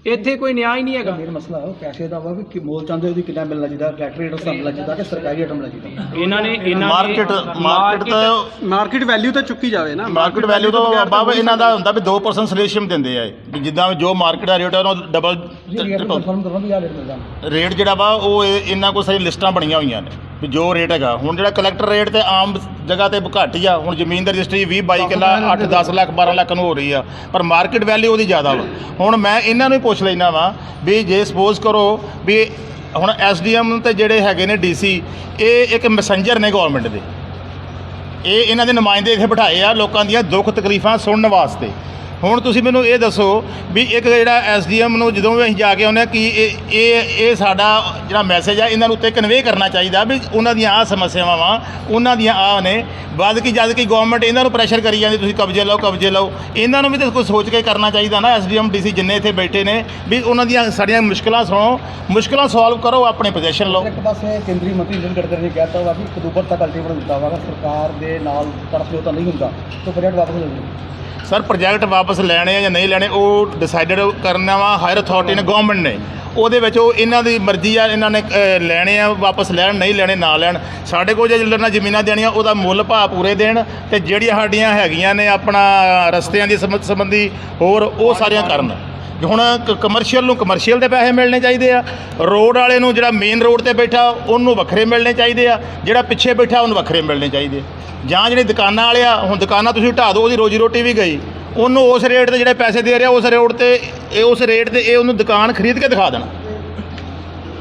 Speaker 4: ਇੱਥੇ ਕੋਈ ਨਿਆਂ ਹੀ ਨਹੀਂ ਹੈਗਾ।
Speaker 2: ਮੇਨ ਮਸਲਾ ਉਹ ਪੈਸੇ ਦਾ ਵਾ ਕਿ ਮੋਲ ਚਾਹੁੰਦੇ ਉਹਦੀ ਕਿੰਨਾ ਮਿਲਣਾ ਚਾਹੀਦਾ ਫੈਕਟਰੀ ਰੇਟ ਹਿਸਾਬ ਮਿਲਣਾ ਚਾਹੀਦਾ ਕਿ ਸਰਕਾਰੀ ਰੇਟ ਮਿਲਣਾ ਚਾਹੀਦਾ।
Speaker 4: ਇਹਨਾਂ ਨੇ ਇਹਨਾਂ ਨੇ
Speaker 1: ਮਾਰਕੀਟ ਮਾਰਕੀਟ ਤਾਂ
Speaker 3: ਮਾਰਕੀਟ ਵੈਲਿਊ ਤਾਂ ਚੁੱਕੀ ਜਾਵੇ ਨਾ।
Speaker 1: ਮਾਰਕੀਟ ਵੈਲਿਊ ਤੋਂ ਬਾਅਦ ਇਹਨਾਂ ਦਾ ਹੁੰਦਾ ਵੀ 2% ਸਲੇਸ਼ਮ ਦਿੰਦੇ ਆ ਇਹ। ਵੀ ਜਿੱਦਾਂ ਜੋ ਮਾਰਕੀਟ ਦਾ ਰੇਟ ਹੈ ਉਹਨੂੰ ਡਬਲ
Speaker 2: ਰੇਟ ਕਨਫਰਮ ਕਰਵਾ ਵੀ ਆ ਰੇਟ ਮਿਲਦਾ।
Speaker 1: ਰੇਟ ਜਿਹੜਾ ਵਾ ਉਹ ਇਹ- ਇਹਨਾਂ ਕੋਲ ਸਾਰੀ ਲਿਸਟਾਂ ਬਣੀਆਂ ਹੋਈਆਂ ਨੇ। ਵੀ ਜੋ ਰੇਟ ਹੈਗਾ। ਹੁਣ ਜਿਹੜਾ ਕਲੈਕਟਰ ਰੇਟ ਤੇ ਆਮ ਜਗ੍ਹਾ ਤੇ ਘੱਟ ਹੀ ਆ ਹੁਣ ਜ਼ਮੀਨ ਦੀ ਰਜਿਸਟਰੀ 20 22 ਕਿੱਲਾ 8 10 ਲੱਖ 12 ਲੱਖ ਨੂੰ ਹੋ ਰਹੀ ਆ। ਪਰ ਮਾਰਕੀਟ ਵੈਲਿਊ ਉਹਦੀ ਜ਼ਿਆਦਾ ਵਾ। ਹੁਣ ਮੈਂ ਇਹਨਾਂ ਨੂੰ ਹੀ ਪੁੱਛ ਲੈਣਾ ਵਾ ਵੀ ਜੇ ਸਪੋਜ਼ ਕਰੋ ਵੀ ਹੁਣ ਐਸਡੀਐਮ ਤੇ ਜਿਹੜੇ ਹੈਗੇ ਨੇ ਡੀਸੀ ਇਹ ਇੱਕ ਮੈਸੇਂਜਰ ਨੇ ਗਵਰਨਮੈਂਟ ਦੇ। ਇਹ ਇਹਨਾਂ ਦੇ ਨੁਮਾਇੰਦੇ ਇੱਥੇ ਬਿਠਾਏ ਆ ਲੋਕਾਂ ਦੀਆਂ ਦੁੱਖ ਤਕਲੀਫਾਂ ਸੁਣਨ ਵਾਸਤੇ। ਹੁਣ ਤੁਸੀਂ ਮੈਨੂੰ ਇਹ ਦੱਸੋ ਵੀ ਇੱਕ ਜਿਹੜਾ ਐਸਡੀਐਮ ਨੂੰ ਜਦੋਂ ਵੀ ਅਸੀਂ ਜਾ ਕੇ ਆਉਂਦੇ ਹਾਂ ਕਿ ਇਹ ਇਹ ਇਹ ਸਾਡਾ ਜਿਹੜਾ ਮੈਸੇਜ ਆ, ਇਹਨਾਂ ਨੂੰ ਉੱਤੇ ਕਨਵੇ ਕਰਨਾ ਚਾਹੀਦਾ ਵੀ ਉਹਨਾਂ ਦੀਆਂ ਆਹ ਸਮੱਸਿਆਵਾਂ ਵਾ, ਉਹਨਾਂ ਦੀਆਂ ਆਹ ਨੇ। ਬਾਅਦ ਕੀ ਜਦ ਕਿ ਗਵਰਨਮੈਂਟ ਇਹਨਾਂ ਨੂੰ ਪ੍ਰੈਸ਼ਰ ਕਰੀ ਜਾਂਦੀ, ਤੁਸੀਂ ਕਬਜ਼ੇ ਲਓ ਕਬਜ਼ੇ ਲਓ। ਇਹਨਾਂ ਨੂੰ ਵੀ ਤਾਂ ਕੁਝ ਸੋਚ ਕੇ ਕਰਨਾ ਚਾਹੀਦਾ ਨਾ, ਐਸਡੀਐਮ, ਡੀਸੀ ਜਿੰਨੇ ਇੱਥੇ ਬੈਠੇ ਨੇ, ਵੀ ਉਹਨਾਂ ਦੀਆਂ ਸਾਡੀਆਂ ਮੁਸ਼ਕਲਾਂ ਸੁਣੋ, ਮੁਸ਼ਕਲਾਂ ਸੋਲਵ ਕਰੋ, ਆਪਣੇ ਪੋਜੀਸ਼ਨ ਲਓ।
Speaker 2: ਇੱਕ ਪਾਸੇ ਕੇਂਦਰੀ ਮੰਤਰੀ ਨਿਤਿਨ ਗਡਕਰੀ ਨੇ ਕਹਿਤਾ ਵਾ ਕਿ ਅਕਤੂਬਰ ਤੱਕ ਅਲਟੀਮੇਟਮ ਦਿੱਤਾ ਵਾ ਸਰਕਾਰ ਦੇ ਨਾਲ ਤਰਫ ਤਾਂ ਨਹੀਂ ਹੁੰਦਾ, ਤਾਂ ਪ੍ਰੋਜੈਕਟ ਵਾਪਸ ਲੈ ਲਓ
Speaker 1: ਸਰ ਪ੍ਰੋਜੈਕਟ ਵਾਪਸ ਲੈਣੇ ਆ ਜਾਂ ਨਹੀਂ ਲੈਣੇ ਉਹ ਡਿਸਾਈਡਡ ਕਰਨਾ ਵਾ ਹਾਇਰ ਅਥਾਰਟੀ ਨੇ ਗਵਰਨਮੈਂਟ ਨੇ। ਉਹਦੇ ਵਿੱਚ ਉਹ ਇਹਨਾਂ ਦੀ ਮਰਜ਼ੀ ਆ ਇਹਨਾਂ ਨੇ ਅ, ਲੈਣੇ ਆ ਵਾਪਸ ਲੈਣ ਨਹੀਂ ਲੈਣੇ ਨਾ ਲੈਣ। ਸਾਡੇ ਕੋਲ ਜੇ ਜਿਲ੍ਹਾਂ ਜ਼ਮੀਨਾਂ ਦੇਣੀਆਂ ਉਹਦਾ ਮੁੱਲ ਭਾਅ ਪੂਰੇ ਦੇਣ ਤੇ ਜਿਹੜੀਆਂ ਸਾਡੀਆਂ ਹੈਗੀਆਂ ਨੇ ਆਪਣਾ ਰਸਤਿਆਂ ਦੀ ਸੰਬੰਧ ਸੰਬੰਧੀ ਹੋਰ ਉਹ ਸਾਰੀਆਂ ਕਰਨ। ਹੁਣ ਕਮਰਸ਼ੀਅਲ ਨੂੰ ਕਮਰਸ਼ੀਅਲ ਦੇ ਪੈਸੇ ਮਿਲਣੇ ਚਾਹੀਦੇ ਆ। ਰੋਡ ਵਾਲੇ ਨੂੰ ਜਿਹੜਾ ਮੇਨ ਰੋਡ ਤੇ ਬੈਠਾ, ਉਹਨੂੰ ਵੱਖਰੇ ਮਿਲਣੇ ਚਾਹੀਦੇ ਆ। ਜਿਹੜਾ ਪਿੱਛੇ ਬੈਠਾ, ਉਹਨੂੰ ਵੱਖਰੇ ਮਿਲਣੇ ਚਾਹੀਦੇ ਜਾਂ ਜਿਹੜੇ ਦੁਕਾਨਾਂ ਵਾਲੇ ਆ, ਹੁਣ ਦੁਕਾਨਾਂ ਤੁਸੀਂ ਢਾਹ ਦਿਓ, ਉਹਦੀ ਰੋਜੀ ਰੋਟੀ ਵੀ ਗਈ। ਉਹਨੂੰ ਉਸ ਰੇਟ ਤੇ ਜਿਹੜੇ ਪੈਸੇ ਦੇ ਰਿਹਾ, ਉਸ ਰੇਟ ਤੇ, ਇਹ ਉਸ ਰੇਟ ਤੇ ਇਹ ਉਹਨੂੰ ਦੁਕਾਨ ਖਰੀਦ ਕੇ ਦਿਖਾ ਦੇਣਾ।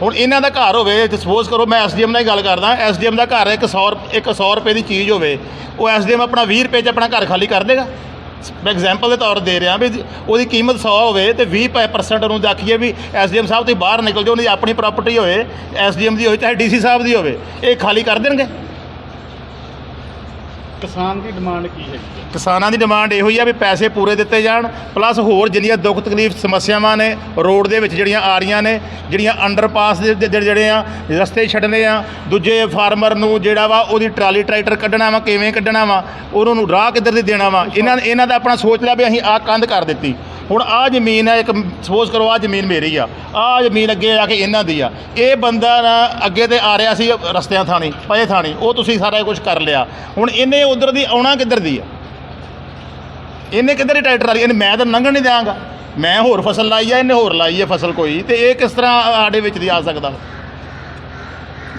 Speaker 1: ਹੁਣ ਇਹਨਾਂ ਦਾ ਘਰ ਹੋਵੇ ਸਪੋਜ਼ ਕਰੋ ਮੈਂ ਐਸਡੀਐਮ ਨਾਲ ਹੀ ਗੱਲ ਕਰਦਾ ਐਸਡੀਐਮ ਦਾ ਘਰ ਇੱਕ 100 ਇੱਕ 100 ਰੁਪਏ ਦੀ ਚੀਜ਼ ਹੋਵੇ, ਉਹ ਐਸਡੀਐਮ ਆਪਣਾ 20 ਰੁਪਏ 'ਚ ਆਪਣਾ ਘਰ ਖਾਲੀ ਕਰ ਦੇਗਾ। ਮੈਂ ਐਗਜ਼ਾਮਪਲ ਦੇ ਤੌਰ ਤੇ ਦੇ ਰਿਹਾ ਵੀ ਉਹਦੀ ਕੀਮਤ 100 ਹੋਵੇ ਤੇ 20% ਉਹਨੂੰ ਦੇਖੀਏ ਵੀ ਐਸਡੀਐਮ ਸਾਹਿਬ ਤੁਸੀਂ ਬਾਹਰ ਨਿਕਲ ਜਾਓ, ਉਹਦੀ ਆਪਣੀ ਪ੍ਰਾਪਰਟੀ ਹੋਵੇ ਐਸਡੀਐਮ ਦੀ ਹੋਵੇ ਚਾਹੇ ਡੀਸੀ ਸਾਹਿਬ ਦੀ ਹੋਵੇ, ਇਹ ਖਾਲੀ ਕਰ ਦੇਣਗੇ।
Speaker 5: ਕਿਸਾਨ ਦੀ ਡਿਮਾਂਡ ਕੀ ਹੈ?
Speaker 1: ਕਿਸਾਨਾਂ ਦੀ ਡਿਮਾਂਡ ਇਹੋ ਹੀ ਆ ਵੀ ਪੈਸੇ ਪੂਰੇ ਦਿੱਤੇ ਜਾਣ ਪਲੱਸ ਹੋਰ ਜਿੰਨੀਆਂ ਦੁੱਖ ਤਕਲੀਫ ਸਮੱਸਿਆਵਾਂ ਨੇ, ਰੋਡ ਦੇ ਵਿੱਚ ਜਿਹੜੀਆਂ ਆ ਰਹੀਆਂ ਨੇ, ਜਿਹੜੀਆਂ ਅੰਡਰਪਾਸ ਦੇ ਦੇ ਜਿਹੜੇ- ਜਿਹੜੇ ਆ, ਰਸਤੇ ਛੱਡਣੇ ਆ, ਦੂਜੇ ਫਾਰਮਰ ਨੂੰ ਜਿਹੜਾ ਵਾ ਉਹਦੀ ਟਰਾਲੀ ਟਰੈਕਟਰ ਕੱਢਣਾ ਵਾ, ਕਿਵੇਂ ਕੱਢਣਾ ਵਾ, ਉਹਨਾਂ ਨੂੰ ਰਾਹ ਕਿੱਧਰ ਦੀ ਦੇਣਾ ਵਾ, ਇਹਨਾਂ ਇਹਨਾਂ ਦਾ ਆਪਣਾ ਸੋਚ ਲਿਆ ਵੀ ਅਸੀਂ ਆਹ ਕੰਧ ਕਰ ਦਿੱਤੀ। ਹੁਣ ਆਹ ਜ਼ਮੀਨ ਹੈ, ਇੱਕ ਸਪੋਜ਼ ਕਰੋ ਆਹ ਜ਼ਮੀਨ ਮੇਰੀ ਆ, ਆਹ ਜ਼ਮੀਨ ਅੱਗੇ ਆ ਕੇ ਇਹਨਾਂ ਦੀ ਆ। ਇਹ ਬੰਦਾ ਨਾ ਅੱਗੇ ਤੇ ਆ ਰਿਹਾ ਸੀ ਰਸਤਿਆਂ ਥਾਣੀ, ਪਏ ਥਾਣੀ, ਉਹ ਤੁਸੀਂ ਸਾਰਾ ਕੁਝ ਕਰ ਲਿਆ। ਹੁਣ ਇਹਨੇ ਉਧਰ ਦੀ ਆਉਣਾ ਕਿੱਧਰ ਦੀ ਆ? ਇਹਨੇ ਕਿੱਧਰ ਦੀ ਟਰੈਕਟਰ ਵਾਲੀ ਇਹਨੇ ਮੈਂ ਤਾਂ ਲੰਘਣ ਨਹੀਂ ਦਿਆਂਗਾ। ਮੈਂ ਹੋਰ ਫਸਲ ਲਾਈ ਆ, ਇਹਨੇ ਹੋਰ ਲਾਈ ਹੈ ਫਸਲ ਕੋਈ। ਤੇ ਇਹ ਕਿਸ ਤਰ੍ਹਾਂ ਸਾਡੇ ਵਿੱਚ ਦੀ ਆ ਸਕਦਾ?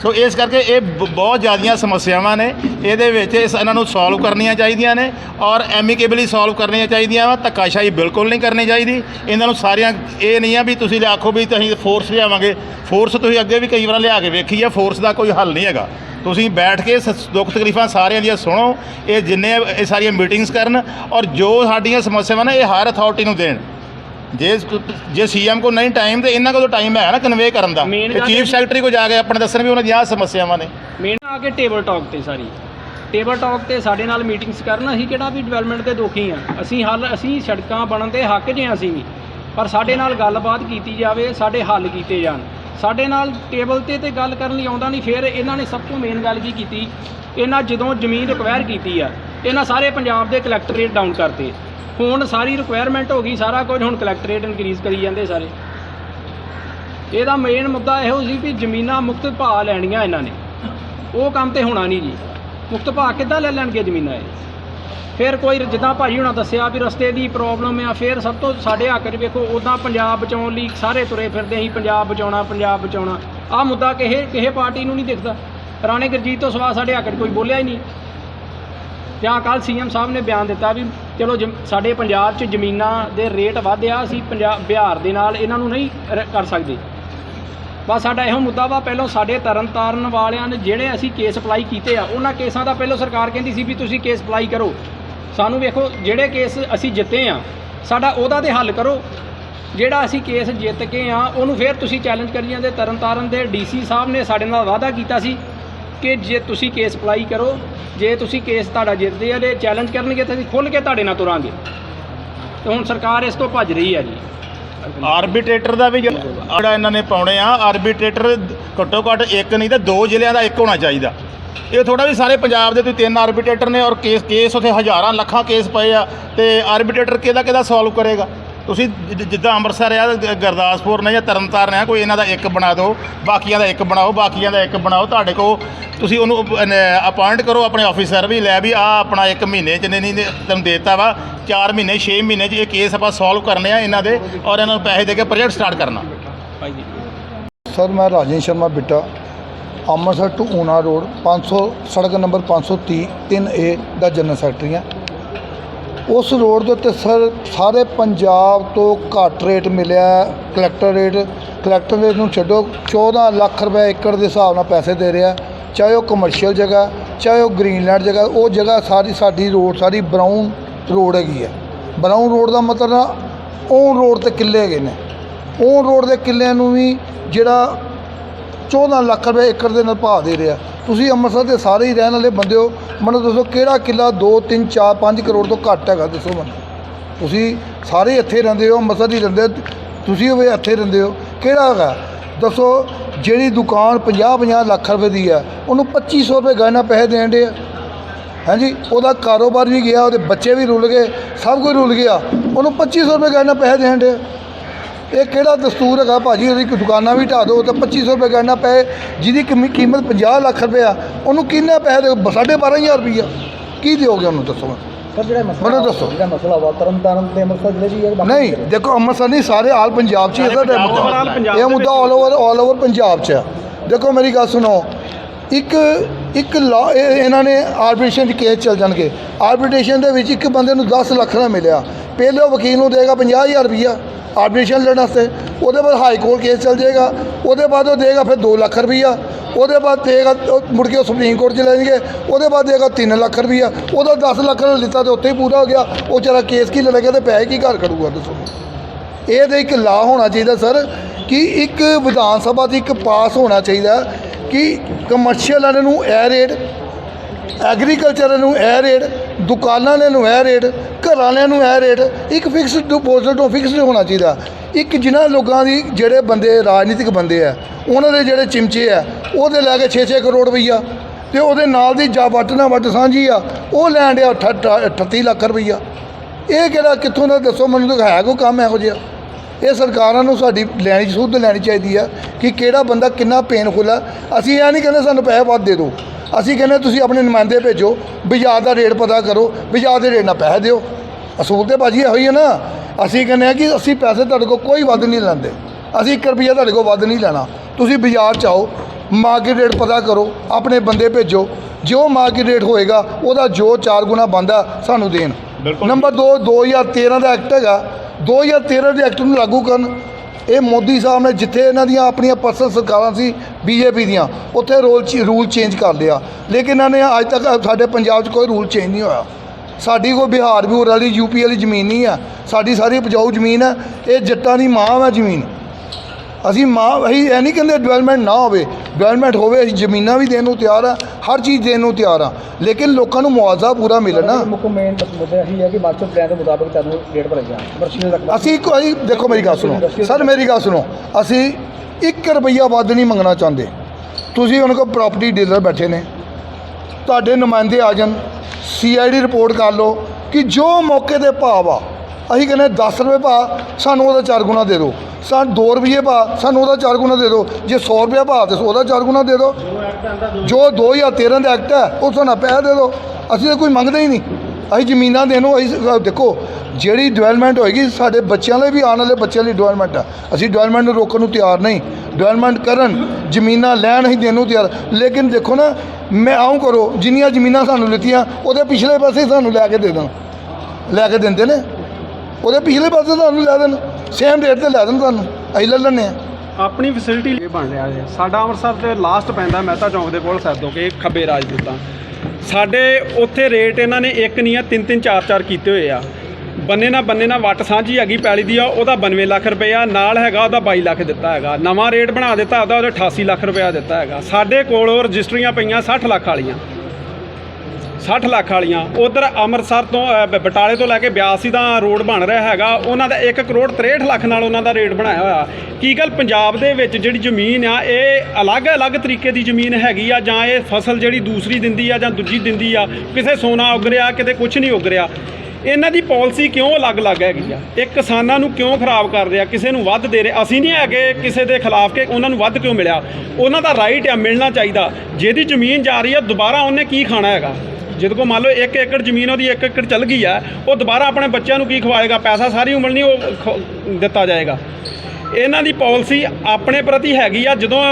Speaker 1: ਸੋ ਇਸ ਕਰਕੇ ਇਹ ਬ- ਬਹੁਤ ਜ਼ਿਆਦੀਆਂ ਸਮੱਸਿਆਵਾਂ ਨੇ। ਇਹਦੇ ਵਿੱਚ ਇਸ ਇਹਨਾਂ ਨੂੰ ਸੋਲਵ ਕਰਨੀਆਂ ਚਾਹੀਦੀਆਂ ਨੇ ਔਰ ਐਮੀਕੇਬਲੀ ਸੋਲਵ ਕਰਨੀਆਂ ਚਾਹੀਦੀਆਂ ਵਾ। ਧੱਕਾਸ਼ਾਹੀ ਬਿਲਕੁਲ ਨਹੀਂ ਕਰਨੀ ਚਾਹੀਦੀ। ਇਹਨਾਂ ਨੂੰ ਸਾਰੀਆਂ, ਇਹ ਨਹੀਂ ਆ ਵੀ ਤੁਸੀਂ ਆਖੋ ਵੀ ਤੁਸੀਂ ਫੋਰਸ ਲਿਆਵਾਂਗੇ। ਫੋਰਸ ਤੁਸੀਂ ਅੱਗੇ ਵੀ ਕਈ ਵਾਰ ਲਿਆ ਕੇ ਵੇਖੀ ਆ ਫੋਰਸ ਦਾ ਕੋਈ ਹੱਲ ਨਹੀਂ ਹੈਗਾ। ਤੁਸੀਂ ਬੈਠ ਕੇ ਸ- ਦੁੱਖ ਤਕਲੀਫਾਂ ਸਾਰਿਆਂ ਦੀਆਂ ਸੁਣੋ। ਇਹ ਜਿੰਨੇ ਇਹ ਸਾਰੀਆਂ ਮੀਟਿੰਗਸ ਕਰਨ ਔਰ ਜੋ ਸਾਡੀਆਂ ਸਮੱਸਿਆਵਾਂ ਨੇ, ਇਹ ਹਰ ਅਥਾਰਟੀ ਨੂੰ ਦੇਣ। ਜੇ ਜੇ ਸੀਐਮ ਕੋ ਨਹੀਂ ਟਾਈਮ ਤੇ ਇਹਨਾਂ ਕੋਲ ਟਾਈਮ ਹੈ ਨਾ ਕਨਵੇ ਕਰਨ ਦਾ।
Speaker 4: Main
Speaker 1: ਤੇ
Speaker 4: ਗੱਲ
Speaker 1: ਚੀਫ
Speaker 4: ਇਹ-
Speaker 1: ਸੈਕਟਰੀ ਕੋ ਜਾ ਕੇ ਆਪਣੇ ਦੱਸਣ ਵੀ ਉਹਨਾਂ ਦੀਆਂ ਆਹ ਸਮੱਸਿਆਵਾਂ ਨੇ।
Speaker 4: ਮੇਨ ਆ ਕੇ ਟੇਬਲ ਟਾਕ ਤੇ ਸਾਰੀ। ਟੇਬਲ ਟਾਕ ਤੇ ਸਾਡੇ ਨਾਲ ਮੀਟਿੰਗਸ ਕਰਨ ਅਸੀਂ ਕਿਹੜਾ ਵੀ ਡਿਵੈਲਪਮੈਂਟ ਦੇ ਦੋਖੀ ਆ ਅਸੀਂ ਹੱਲ ਅਸੀਂ ਸੜਕਾਂ ਬਣਨ ਦੇ ਹੱਕ 'ਚ ਹਾਂ ਅਸੀਂ ਵੀ। ਪਰ ਸਾਡੇ ਨਾਲ ਗੱਲਬਾਤ ਕੀਤੀ ਜਾਵੇ ਸਾਡੇ ਹੱਲ ਕੀਤੇ ਜਾਣ। ਸਾਡੇ ਨਾਲ ਟੇਬਲ ਤੇ ਤੇ ਗੱਲ ਕਰਨ ਲਈ ਆਉਂਦਾ ਨਹੀਂ ਫਿਰ ਇਹਨਾਂ ਨੇ ਸਭ ਤੋਂ ਮੇਨ ਗੱਲ ਕੀ ਕੀਤੀ? ਇਹਨਾਂ ਜਦੋਂ ਜ਼ਮੀਨ ਰਿਕਵਾਇਰ ਕੀਤੀ ਆ ਇਹਨਾਂ ਸਾਰੇ ਪੰਜਾਬ ਦੇ ਕਲੈਕਟਰੇਟ ਡਾਊਨ ਕਰਤੇ। ਹੁਣ ਸਾਰੀ ਰਿਕੁਆਇਰਮੈਂਟ ਹੋ ਗਈ, ਸਾਰਾ ਕੁਝ ਹੁਣ ਕਲੈਕਟਰੇਟ ਇਨਕਰੀਜ਼ ਕਰੀ ਜਾਂਦੇ ਸਾਰੇ। ਇਹਦਾ ਮੇਨ ਮੁੱਦਾ ਇਹੋ ਸੀ ਵੀ ਜ਼ਮੀਨਾਂ ਮੁਕਤ ਭਾਅ ਲੈਣੀਆਂ ਇਹਨਾਂ ਨੇ। ਉਹ ਕੰਮ ਤੇ ਹੋਣਾ ਨਹੀਂ ਜੀ। ਮੁਕਤ ਭਾਅ ਕਿੱਦਾਂ ਲੈ ਲੈਣਗੇ ਜ਼ਮੀਨਾਂ ਇਹ? ਫਿਰ ਕੋਈ ਜਿੱਦਾਂ ਭਾਜੀ ਹੁਣਾਂ ਦੱਸਿਆ ਵੀ ਰਸਤੇ ਦੀ ਪ੍ਰੋਬਲਮ ਆ, ਫਿਰ ਸਭ ਤੋਂ ਸਾਡੇ ਹੱਕ 'ਚ ਵੇਖੋ ਉਦਾਂ ਪੰਜਾਬ ਬਚਾਉਣ ਲਈ ਸਾਰੇ ਤੁਰੇ ਫਿਰਦੇ ਸੀ, ਪੰਜਾਬ ਬਚਾਉਣਾ ਪੰਜਾਬ ਬਚਾਉਣਾ। ਆਹ ਮੁੱਦਾ ਕਿਸੇ ਕਿਸੇ ਪਾਰਟੀ ਨੂੰ ਨਹੀਂ ਦਿਖਦਾ। ਰਾਣੇ ਗੁਰਜੀਤ ਤੋਂ ਸਵਾ ਸਾਡੇ ਹੱਕ 'ਚ ਕੋਈ ਬੋਲਿਆ ਹੀ ਨਹੀਂ। ਜਾਂ ਕੱਲ ਸੀਐਮ ਸਾਹਿਬ ਨੇ ਬਿਆਨ ਦਿੱਤਾ ਵੀ ਚਲੋ ਜਮ- ਸਾਡੇ ਪੰਜਾਬ 'ਚ ਜ਼ਮੀਨਾਂ ਦੇ ਰੇਟ ਵੱਧ ਆ, ਅਸੀਂ ਪੰਜਾਬ ਬਿਹਾਰ ਦੇ ਨਾਲ ਇਹਨਾਂ ਨੂੰ ਨਹੀਂ ਰ- ਕਰ ਸਕਦੇ। ਬਸ ਸਾਡਾ ਇਹੋ ਮੁੱਦਾ ਵਾ, ਪਹਿਲਾਂ ਸਾਡੇ ਤਰਨਤਾਰਨ ਵਾਲਿਆਂ ਨੇ ਜਿਹੜੇ ਅਸੀਂ ਕੇਸ ਅਪਲਾਈ ਕੀਤੇ ਆ, ਉਹਨਾਂ ਕੇਸਾਂ ਦਾ ਪਹਿਲਾਂ ਸਰਕਾਰ ਕਹਿੰਦੀ ਸੀ ਵੀ ਤੁਸੀਂ ਕੇਸ ਅਪਲਾਈ ਕਰੋ। ਸਾਨੂੰ ਵੇਖੋ, ਜਿਹੜੇ ਕੇਸ ਅਸੀਂ ਜਿੱਤੇ ਆ, ਸਾਡਾ ਉਹਦਾ ਤੇ ਹੱਲ ਕਰੋ। ਜਿਹੜਾ ਅਸੀਂ ਕੇਸ ਜਿੱਤ ਕੇ ਆ, ਉਹਨੂੰ ਫਿਰ ਤੁਸੀਂ ਚੈਲੰਜ ਕਰੀ ਜਾਂਦੇ। ਤਰਨਤਾਰਨ ਦੇ ਡੀਸੀ ਸਾਹਿਬ ਨੇ ਸਾਡੇ ਨਾਲ ਵਾਅਦਾ ਕੀਤਾ ਸੀ ਕਿ ਜੇ ਤੁਸੀਂ ਕੇਸ ਅਪਲਾਈ ਕਰੋ, ਜੇ ਤੁਸੀਂ ਕੇਸ ਤੁਹਾਡਾ ਜਿੱਤਦੇ ਆ ਤੇ ਚੈਲੰਜ ਕਰਨਗੇ ਤਾਂ ਅਸੀਂ ਖੁੱਲ੍ਹ ਕੇ ਤੁਹਾਡੇ ਨਾਲ ਤੁਰਾਂਗੇ। ਤੇ ਹੁਣ ਸਰਕਾਰ ਇਸ ਤੋਂ ਭੱਜ ਰਹੀ ਹੈ ਜੀ।
Speaker 1: ਆਰਬਿਟ੍ਰੇਟਰ ਦਾ ਵੀ ਜਿਹੜਾ ਇਹਨਾਂ ਨੇ ਪਾਉਣੇ ਆ ਆਰਬਿਟ੍ਰੇਟਰ ਘੱਟੋ ਘੱਟ ਇੱਕ ਨਹੀਂ ਤਾਂ ਦੋ ਜ਼ਿਲ੍ਹਿਆਂ ਦਾ ਇੱਕ ਹੋਣਾ ਚਾਹੀਦਾ। ਇਹ ਥੋੜਾ ਵੀ ਸਾਰੇ ਪੰਜਾਬ ਦੇ ਤੁਸੀਂ ਤਿੰਨ ਆਰਬਿਟ੍ਰੇਟਰ ਨੇ ਔਰ ਕੇਸ ਕੇਸ ਉਥੇ ਹਜ਼ਾਰਾਂ, ਲੱਖਾਂ ਕੇਸ ਪਏ ਆ ਤੇ ਆਰਬਿਟ੍ਰੇਟਰ ਕਿਹਦਾ ਕਿਹਦਾ ਸੋਲਵ ਕਰੇਗਾ? ਤੁਸੀਂ ਜਿ- ਜਿੱਦਾਂ ਅੰਮ੍ਰਿਤਸਰ ਆ ਗ- ਗੁਰਦਾਸਪੁਰ ਨੇ ਜਾਂ ਤਰਨਤਾਰਨ ਆ ਕੋਈ ਇਹਨਾਂ ਦਾ ਇੱਕ ਬਣਾ ਦਿਓ ਬਾਕੀਆਂ ਦਾ ਇੱਕ ਬਣਾਓ ਬਾਕੀਆਂ ਦਾ ਇੱਕ ਬਣਾਓ ਤੁਹਾਡੇ ਕੋ ਤੁਸੀਂ ਉਹਨੂੰ ਅਪਾਇੰਟ ਕਰੋ ਆਪਣੇ ਆਫੀਸਰ ਵੀ ਲੈ ਵੀ ਆ ਆਪਣਾ ਇੱਕ ਮਹੀਨੇ ਚ ਨਹੀਂ ਨਹੀਂ ਤੈਨੂੰ ਦੇਤਾ ਵਾ 4 ਮਹੀਨੇ 6 ਮਹੀਨੇ ਚ ਇਹ ਕੇਸ ਆਪਾਂ ਸੋਲਵ ਕਰਨੇ ਆ ਇਹਨਾਂ ਦੇ ਔਰ ਇਹਨਾਂ ਨੂੰ ਪੈਸੇ ਦੇ ਕੇ ਪ੍ਰੋਜੈਕਟ ਸਟਾਰਟ ਕਰਨਾ।
Speaker 4: ਭਾਈ ਜੀ
Speaker 6: ਸਰ ਮੈਂ ਰਾਜਨ ਸ਼ਰਮਾ ਬਿੱਟਾ ਅੰਮ੍ਰਿਤਸਰ ਟੂ ਊਨਾ ਰੋਡ 500 ਸੜਕ ਨੰਬਰ 530 3A ਦਾ ਜਨਰਲ ਸੈਕਟਰੀ ਹਾਂ ਉਸ ਰੋਡ ਦੇ ਉੱਤੇ ਸਰ ਸਾਰੇ ਪੰਜਾਬ ਤੋਂ ਘੱਟ ਰੇਟ ਮਿਲਿਆ ਕਲੈਕਟਰ ਰੇਟ ਕਲੈਕਟਰ ਰੇਟ ਨੂੰ ਛੱਡੋ 14 ਲੱਖ ਰੁਪਏ ਏਕੜ ਦੇ ਹਿਸਾਬ ਨਾਲ ਪੈਸੇ ਦੇ ਰਿਹਾ ਚਾਹੇ ਉਹ ਕਮਰਸ਼ੀਅਲ ਜਗ੍ਹਾ, ਚਾਹੇ ਉਹ ਗ੍ਰੀਨਲੈਂਡ ਜਗ੍ਹਾ, ਉਹ ਜਗ੍ਹਾ ਸਾਰੀ ਸਾਡੀ ਰੋਡ, ਸਾਰੀ ਬਰਾਊਨ ਰੋਡ ਹੈਗੀ ਹੈ। ਬਰਾਊਨ ਰੋਡ ਦਾ ਮਤਲਬ ਨਾ ਉਹ ਰੋਡ ਤੇ ਕਿੱਲੇ ਹੈਗੇ ਨੇ। ਉਹ ਰੋਡ ਦੇ ਕਿੱਲਿਆਂ ਨੂੰ ਵੀ ਜਿਹੜਾ 14 ਲੱਖ ਰੁਪਏ ਏਕੜ ਦੇ ਨਾਲ ਭਾਅ ਦੇ ਰਿਹਾ। ਤੁਸੀਂ ਅੰਮ੍ਰਿਤਸਰ ਦੇ ਸਾਰੇ ਹੀ ਰਹਿਣ ਵਾਲੇ ਬੰਦੇ ਹੋ, ਮੈਨੂੰ ਦੱਸੋ ਕਿਹੜਾ ਕਿੱਲਾ 2 3 4 5 ਕਰੋੜ ਤੋਂ ਘੱਟ ਹੈਗਾ, ਦੱਸੋ ਮੈਨੂੰ। ਤੁਸੀਂ ਸਾਰੇ ਇੱਥੇ ਰਹਿੰਦੇ ਹੋ, ਅੰਮ੍ਰਿਤਸਰ ਹੀ ਰਹਿੰਦੇ ਤੁਸੀਂ ਵੀ ਇੱਥੇ ਰਹਿੰਦੇ ਹੋ, ਕਿਹੜਾ ਹੈਗਾ? ਦੱਸੋ ਜਿਹੜੀ ਦੁਕਾਨ 50 50 ਲੱਖ ਰੁਪਏ ਦੀ ਹੈ, ਉਹਨੂੰ 2500 ਰੁਪਏ ਗਾਇਨਾ ਪੈਸੇ ਦੇਣ ਦੇ ਆ। ਹਾਂਜੀ, ਉਹਦਾ ਕਾਰੋਬਾਰ ਵੀ ਗਿਆ, ਉਹਦੇ ਬੱਚੇ ਵੀ ਰੁਲ ਗਏ, ਸਭ ਕੁਝ ਰੁਲ ਗਿਆ, ਉਹਨੂੰ 2500 ਰੁਪਏ ਗਾਇਨਾ ਪੈਸੇ ਦੇਣ ਦੇ ਇਹ ਕਿਹੜਾ ਦਸਤੂਰ ਹੈਗਾ ਭਾਜੀ? ਉਹਦੀ ਦੁਕਾਨਾਂ ਵੀ ਢਾਹ ਦਿਓ ਤਾਂ 2500 ਰੁਪਏ ਗਾਇਨਾ ਪਏ ਜਿਹਦੀ ਕੀਮੀ- ਕੀਮਤ 50 ਲੱਖ ਰੁਪਏ ਆ ਉਹਨੂੰ ਕਿੰਨਾ ਪੈਸੇ ਦੇ ਸਾਢੇ ਬਾਰਾਂ ਹਜ਼ਾਰ ਰੁਪਈਆ ਕੀ ਦਿਓਗੇ ਉਹਨੂੰ ਦੱਸੋ? ਮੈਨੂੰ?
Speaker 2: ਸਰ ਜਿਹੜਾ ਮਸਲਾ
Speaker 6: ਮੈਨੂੰ ਦੱਸੋ।
Speaker 2: ਜਿਹੜਾ ਮਸਲਾ ਵਾ ਤਰਨਤਾਰਨ ਤੇ ਅੰਮ੍ਰਿਤਸਰ ਜ਼ਿਲ੍ਹੇ ਦੀ ਹੈ ਬਾਕੀ
Speaker 6: ਨਹੀਂ ਦੇਖੋ ਅੰਮ੍ਰਿਤਸਰ ਨਹੀਂ ਸਾਰੇ ਆਲ ਪੰਜਾਬ 'ਚ ਇਹਦਾ ਮੁੱਦਾ ਇਹ ਮੁੱਦਾ all over all over Punjab 'ਚ ਹੈ ਦੇਖੋ ਮੇਰੀ ਗੱਲ ਸੁਣੋ ਇੱਕ ਇੱਕ ਲਾ ਇਹਨਾਂ ਨੇ ਆਰਬਿਟ੍ਰੇਸ਼ਨ 'ਚ ਕੇਸ ਚੱਲ ਜਾਣਗੇ। ਆਰਬਿਟ੍ਰੇਸ਼ਨ ਦੇ ਵਿੱਚ ਇੱਕ ਬੰਦੇ ਨੂੰ 10 ਲੱਖ ਦਾ ਮਿਲਿਆ। ਪਹਿਲੇ ਉਹ ਵਕੀਲ ਨੂੰ ਦੇਗਾ 50000 ਰੁਪਈਆ ਆਰਬਿਟ੍ਰੇਸ਼ਨ ਲੈਣ ਵਾਸਤੇ। ਉਹਦੇ ਬਾਅਦ ਹਾਈ ਕੋਰਟ ਕੇਸ ਚੱਲ ਜਾਏਗਾ। ਉਹਦੇ ਬਾਅਦ ਉਹ ਦੇਗਾ ਫਿਰ 2 ਲੱਖ ਰੁਪਈਆ। ਉਹਦੇ ਬਾਅਦ ਦੇਗਾ ਮੁੜ ਕੇ ਉਹ ਸੁਪਰੀਮ ਕੋਰਟ 'ਚ ਲੈ ਜਾਣਗੇ। ਉਹਦੇ ਬਾਅਦ ਦੇਗਾ 3 ਲੱਖ ਰੁਪਈਆ। ਉਹਦਾ 10 ਲੱਖ ਦਾ ਲਿੱਤਾ ਤੇ ਉੱਥੇ ਹੀ ਪੂਰਾ ਹੋ ਗਿਆ। ਉਹ ਵਿਚਾਰਾ ਕੇਸ ਕੀ ਲੜੇਗਾ ਤੇ ਪੈਸੇ ਕੀ ਘਰ ਖੜੂਗਾ, ਦੱਸੋ। ਇਹ ਤੇ ਇੱਕ ਲਾ ਹੋਣਾ ਚਾਹੀਦਾ, ਸਰ, ਕਿ ਇੱਕ ਵਿਧਾਨ ਸਭਾ 'ਚ ਇੱਕ ਪਾਸ ਹੋਣਾ ਚਾਹੀਦਾ। ਕਿ ਕਮਰਸ਼ੀਅਲ ਵਾਲੇ ਨੂੰ ਇਹ ਰੇਟ ਐਗਰੀਕਲਚਰ ਨੂੰ ਇਹ ਰੇਟ, ਦੁਕਾਨਾਂ ਵਾਲਿਆਂ ਨੂੰ ਇਹ ਰੇਟ, ਘਰਾਂ ਵਾਲਿਆਂ ਨੂੰ ਇਹ ਰੇਟ, ਇੱਕ ਫਿਕਸ ਡਿਪੋਜ਼ਿਟ ਤੋਂ ਫਿਕਸਡ ਹੋਣਾ ਚਾਹੀਦਾ। ਇੱਕ ਜਿਨ੍ਹਾਂ ਲੋਕਾਂ ਦੀ ਜਿਹੜੇ ਬੰਦੇ ਰਾਜਨੀਤਿਕ ਬੰਦੇ ਆ, ਉਹਨਾਂ ਦੇ ਜਿਹੜੇ ਚਿਮਚੇ ਆ, ਉਹਦੇ ਲੈ ਕੇ 6-6 ਕਰੋੜ ਰੁਪਈਆ, ਤੇ ਉਹਦੇ ਨਾਲ ਦੀ ਜਾ ਵੱਟ ਨਾ ਵੱਟ ਸਾਂਝੀ ਆ, ਉਹ ਲੈਣ ਡਿਆ 38 ਲੱਖ ਰੁਪਈਆ। ਇਹ ਕਿਹੜਾ, ਕਿੱਥੋਂ ਦਾ ਦੱਸੋ, ਮੈਨੂੰ ਤਾਂ ਹੈ ਕੋਈ ਕੰਮ ਇਹੋ ਜਿਹਾ। ਇਹ ਸਰਕਾਰਾਂ ਨੂੰ ਸਾਡੀ ਲੈਣੀ, ਸੁੱਧ ਲੈਣੀ ਚਾਹੀਦੀ ਆ ਕਿ ਕਿਹੜਾ ਬੰਦਾ ਕਿੰਨਾ ਪੇਨਫੁਲ ਆ। ਅਸੀਂ ਇਹ ਨਹੀਂ ਕਹਿੰਦੇ ਸਾਨੂੰ ਪੈਸੇ ਵੱਧ ਦੇ ਦਿਓ। ਅਸੀਂ ਕਹਿੰਦੇ ਤੁਸੀਂ ਆਪਣੇ ਨੁਮਾਇੰਦੇ ਭੇਜੋ, ਬਾਜ਼ਾਰ ਦਾ ਰੇਟ ਪਤਾ ਕਰੋ, ਬਾਜ਼ਾਰ ਦੇ ਰੇਟ ਨਾਲ ਪੈਸੇ ਦਿਓ। ਅਸੂਲ ਤੇ ਬਾਜੀ ਇਹੋ ਹੀ ਹੈ ਨਾ। ਅਸੀਂ ਕਹਿੰਦੇ ਆ ਕਿ ਅਸੀਂ ਪੈਸੇ ਤੁਹਾਡੇ ਕੋਲ ਕੋਈ ਵੱਧ ਨਹੀਂ ਲੈਂਦੇ। ਅਸੀਂ 1 ਰੁਪਈਆ ਤੁਹਾਡੇ ਕੋਲ ਵੱਧ ਨਹੀਂ ਲੈਣਾ। ਤੁਸੀਂ ਬਾਜ਼ਾਰ ਚ ਆਓ ਮਾਰਕੀਟ ਰੇਟ ਪਤਾ ਕਰੋ, ਆਪਣੇ ਬੰਦੇ ਭੇਜੋ। ਜੋ ਮਾਰਕੀਟ ਰੇਟ ਹੋਏਗਾ, ਉਹਦਾ ਜੋ ਚਾਰ ਗੁਣਾ ਬੰਦਾ ਸਾਨੂੰ ਦੇਣ। ਨੰਬਰ 2 2013 ਦਾ ਐਕਟ ਹੈਗਾ। 2013 ਦੇ ਐਕਟ ਨੂੰ ਲਾਗੂ ਕਰਨ, ਇਹ ਮੋਦੀ ਸਾਹਿਬ ਨੇ ਜਿੱਥੇ ਇਹਨਾਂ ਦੀਆਂ ਆਪਣੀਆਂ ਪਰਸਨਲ ਸਰਕਾਰਾਂ ਸੀ ਬੀਜੇਪੀ ਦੀਆਂ, ਉੱਥੇ ਰੋਲ ਰੂਲ ਚੇਂਜ ਕਰ ਲਿਆ। ਲੇਕਿਨ ਇਹਨਾਂ ਨੇ ਅੱਜ ਤੱਕ ਸਾਡੇ ਪੰਜਾਬ 'ਚ ਕੋਈ ਰੂਲ ਚੇਂਜ ਨਹੀਂ ਹੋਇਆ। ਸਾਡੀ ਕੋਈ ਬਿਹਾਰ ਬਿਹੂਰ ਵਾਲੀ ਯੂਪੀ ਵਾਲੀ ਜ਼ਮੀਨ ਨਹੀਂ ਆ। ਸਾਡੀ ਸਾਰੀ ਉਪਜਾਊ ਜ਼ਮੀਨ ਹੈ ਇਹ ਜੱਟਾਂ ਦੀ ਮਾਂ ਹੈ ਜ਼ਮੀਨ। ਅਸੀਂ ਮਾਂ ਅਸੀਂ ਇਹ ਨਹੀਂ ਕਹਿੰਦੇ ਡਿਵੈਲਪਮੈਂਟ ਨਾ ਹੋਵੇ। ਡਿਵੈਲਪਮੈਂਟ ਹੋਵੇ ਅਸੀਂ ਜ਼ਮੀਨਾਂ ਵੀ ਦੇਣ ਨੂੰ ਤਿਆਰ ਆ ਹਰ ਚੀਜ਼ ਦੇਣ ਨੂੰ ਤਿਆਰ ਆ ਲੇਕਿਨ ਲੋਕਾਂ ਨੂੰ ਮੁਆਵਜ਼ਾ ਪੂਰਾ ਮਿਲੇ ਨਾ
Speaker 2: ਮੁੱਖ ਮੇਨ ਮੁੱਦਾ ਇਹੀ ਹੈ ਕਿ ਮਾਸਟਰ ਪਲਾਨ ਦੇ ਮੁਤਾਬਕ ਤੁਹਾਨੂੰ ਰੇਟ ਭਰੇ ਜਾਣ। ਕਮਰਸ਼ੀਅਲ ਤੱਕ
Speaker 6: ਅਸੀਂ ਕੋਈ ਦੇਖੋ ਮੇਰੀ ਗੱਲ ਸੁਣੋ। ਸਰ ਮੇਰੀ ਗੱਲ ਸੁਣੋ। ਅਸੀਂ 1 ਰੁਪਈਆ ਵੱਧ ਨਹੀਂ ਮੰਗਣਾ ਚਾਹੁੰਦੇ। ਤੁਸੀਂ ਉਹਨਾਂ ਕੋਲ ਪ੍ਰਾਪਰਟੀ ਡੀਲਰ ਬੈਠੇ ਨੇ। ਤੁਹਾਡੇ ਨੁਮਾਇੰਦੇ ਆ ਜਾਣ। ਸੀਆਈਡੀ ਰਿਪੋਰਟ ਕਰ ਲਓ ਕਿ ਜੋ ਮੌਕੇ ਤੇ ਭਾਅ ਆ ਅਸੀਂ ਕਹਿੰਦੇ 10 ਰੁਪਏ ਭਾਅ ਸਾਨੂੰ ਉਹਦਾ ਚਾਰ ਗੁਣਾ ਦੇ ਦਿਓ। ਸਾਨੂੰ 2 ਰੁਪਏ ਭਾਅ ਸਾਨੂੰ ਉਹਦਾ ਚਾਰ ਗੁਣਾ ਦੇ ਦਿਓ। ਜੇ 100 ਰੁਪਏ ਭਾਅ ਤੇ ਉਹਦਾ ਚਾਰ ਗੁਣਾ ਦੇ ਦਿਓ। ਜੋ 2013 ਦਾ ਐਕਟ ਹੈ, ਉਹ ਸਾਨੂੰ ਪੈਸਾ ਦੇ ਦਿਓ। ਅਸੀਂ ਤਾਂ ਕੋਈ ਮੰਗਦੇ ਹੀ ਨਹੀਂ। ਅਸੀਂ ਜ਼ਮੀਨਾਂ ਦੇਣ ਨੂੰ, ਅਸੀਂ ਦੇਖੋ, ਜਿਹੜੀ ਡਿਵੈਲਪਮੈਂਟ ਹੋਏਗੀ, ਸਾਡੇ ਬੱਚਿਆਂ ਲਈ ਵੀ ਆਉਣ ਵਾਲੇ ਬੱਚਿਆਂ ਲਈ ਡਿਵੈਲਪਮੈਂਟ ਆ ਅਸੀਂ ਡਿਵੈਲਪਮੈਂਟ ਨੂੰ ਰੋਕਣ ਨੂੰ ਤਿਆਰ ਨਹੀਂ। ਡਿਵੈਲਪਮੈਂਟ ਕਰਨ, ਜ਼ਮੀਨਾਂ ਲੈਣ ਅਸੀਂ ਦੇਣ ਨੂੰ ਤਿਆਰ। ਲੇਕਿਨ ਦੇਖੋ ਨਾ, ਮੈਂ ਆਉਂ ਕਰੋ, ਜਿੰਨੀਆਂ ਜ਼ਮੀਨਾਂ ਸਾਨੂੰ ਲਿੱਤੀਆਂ ਉਹਦੇ ਪਿਛਲੇ ਪਾਸੇ ਸਾਨੂੰ ਲੈ ਕੇ ਦੇ ਦੇਣ। ਲੈ ਕੇ ਦਿੰਦੇ ਨੇ। ਉਹਦੇ ਪਿਛਲੇ ਪਾਸੇ ਤੁਹਾਨੂੰ ਲੈ ਦੇਣ ਸੇਮ ਰੇਟ ਤੇ ਲੈ ਦੇਣ ਤੁਹਾਨੂੰ, ਅਸੀਂ ਲੈ ਲੈਂਦੇ ਹਾਂ।
Speaker 3: ਆਪਣੀ ਫੈਸਿਲਿਟੀ ਇਹ ਬਣ ਰਿਹਾ ਹੈ। ਸਾਡਾ ਅੰਮ੍ਰਿਤਸਰ ਤੇ ਲਾਸਟ ਪੈਂਦਾ ਮਹਿਤਾ ਚੌਂਕ ਦੇ ਕੋਲ ਸੈਦੋ ਕੇ, ਖੱਬੇ ਰਾਜਪੂਤਾਂ। ਸਾਡੇ ਉੱਥੇ ਰੇਟ ਇਹਨਾਂ ਨੇ ਇੱਕ ਨਹੀਂ ਆ ਤਿੰਨ ਤਿੰਨ ਚਾਰ ਚਾਰ ਕੀਤੇ ਹੋਏ ਆ। ਬੰਨੇ ਨਾ ਬੰਨੇ ਨਾ ਵੱਟ ਸਾਂਝੀ ਹੈਗੀ ਪੈਲੀ ਦੀ ਆ, ਉਹਦਾ 92 ਲੱਖ ਰੁਪਇਆ, ਨਾਲ ਹੈਗਾ ਉਹਦਾ 22 ਲੱਖ ਦਿੱਤਾ ਹੈਗਾ। ਨਵਾਂ ਰੇਟ ਬਣਾ ਦਿੱਤਾ, ਉਹਦਾ ਉਹਦਾ 88 ਲੱਖ ਰੁਪਇਆ ਦਿੱਤਾ ਹੈਗਾ। ਸਾਡੇ ਕੋਲ ਉਹ ਰਜਿਸਟਰੀਆਂ ਪਈਆਂ 60 ਲੱਖ ਵਾਲੀਆਂ। 60 ਲੱਖ ਵਾਲੀਆਂ। ਉਧਰ ਅੰਮ੍ਰਿਤਸਰ ਤੋਂ ਬਟਾਲੇ ਤੋਂ ਲੈ ਕੇ ਬਿਆਸੀ ਦਾ ਰੋਡ ਬਣ ਰਿਹਾ ਹੈਗਾ। ਉਹਨਾਂ ਦਾ 1 ਕਰੋੜ 63 ਲੱਖ ਨਾਲ ਉਹਨਾਂ ਦਾ ਰੇਟ ਬਣਾਇਆ ਹੋਇਆ। ਕੀ ਗੱਲ ਪੰਜਾਬ ਦੇ ਵਿੱਚ ਜਿਹੜੀ ਜ਼ਮੀਨ ਆ, ਇਹ ਅਲੱਗ-ਅਲੱਗ ਤਰੀਕੇ ਦੀ ਜ਼ਮੀਨ ਹੈਗੀ ਆ, ਜਾਂ ਇਹ ਫਸਲ ਜਿਹੜੀ ਦੂਸਰੀ ਦਿੰਦੀ ਆ ਜਾਂ ਦੂਜੀ ਦਿੰਦੀ ਆ, ਕਿਸੇ ਸੋਨਾ ਉੱਗ ਰਿਹਾ, ਕਿਤੇ ਕੁਝ ਨਹੀਂ ਉੱਗ ਰਿਹਾ। ਇਹਨਾਂ ਦੀ ਪਾਲਿਸੀ ਕਿਉਂ ਅਲੱਗ-ਅਲੱਗ ਹੈਗੀ ਆ? ਇਹ ਕਿਸਾਨਾਂ ਨੂੰ ਕਿਉਂ ਖਰਾਬ ਕਰ ਰਿਹਾ? ਕਿਸੇ ਨੂੰ ਵੱਧ ਦੇ ਰਿਹਾ? ਅਸੀਂ ਨਹੀਂ ਹੈਗੇ ਕਿਸੇ ਦੇ ਖਿਲਾਫ ਕਿ ਉਹਨਾਂ ਨੂੰ ਵੱਧ ਕਿਉਂ ਮਿਲਿਆ? ਉਹਨਾਂ ਦਾ ਰਾਈਟ ਆ, ਮਿਲਣਾ ਚਾਹੀਦਾ। ਜਿਹਦੀ ਜ਼ਮੀਨ ਜਾ ਰਹੀ ਆ, ਦੁਬਾਰਾ ਉਹਨੇ ਕੀ ਖਾਣਾ ਹੈਗਾ? ਜਿਹਦੇ ਕੋ ਮੰਨ ਲਓ 1 ਏਕੜ ਜ਼ਮੀਨ ਉਹਦੀ 1 ਏਕੜ ਚੱਲ ਗਈ ਆ, ਉਹ ਦੁਬਾਰਾ ਆਪਣੇ ਬੱਚਿਆਂ ਨੂੰ ਕੀ ਖਵਾਏਗਾ? ਪੈਸਾ ਸਾਰੀ ਉਮਰ ਨਹੀਂ ਉਹ ਖ- ਦਿੱਤਾ ਜਾਏਗਾ। ਇਹਨਾਂ ਦੀ ਪਾਲਿਸੀ ਆਪਣੇ ਪ੍ਰਤੀ ਹੈਗੀ ਆ, ਜਦੋਂ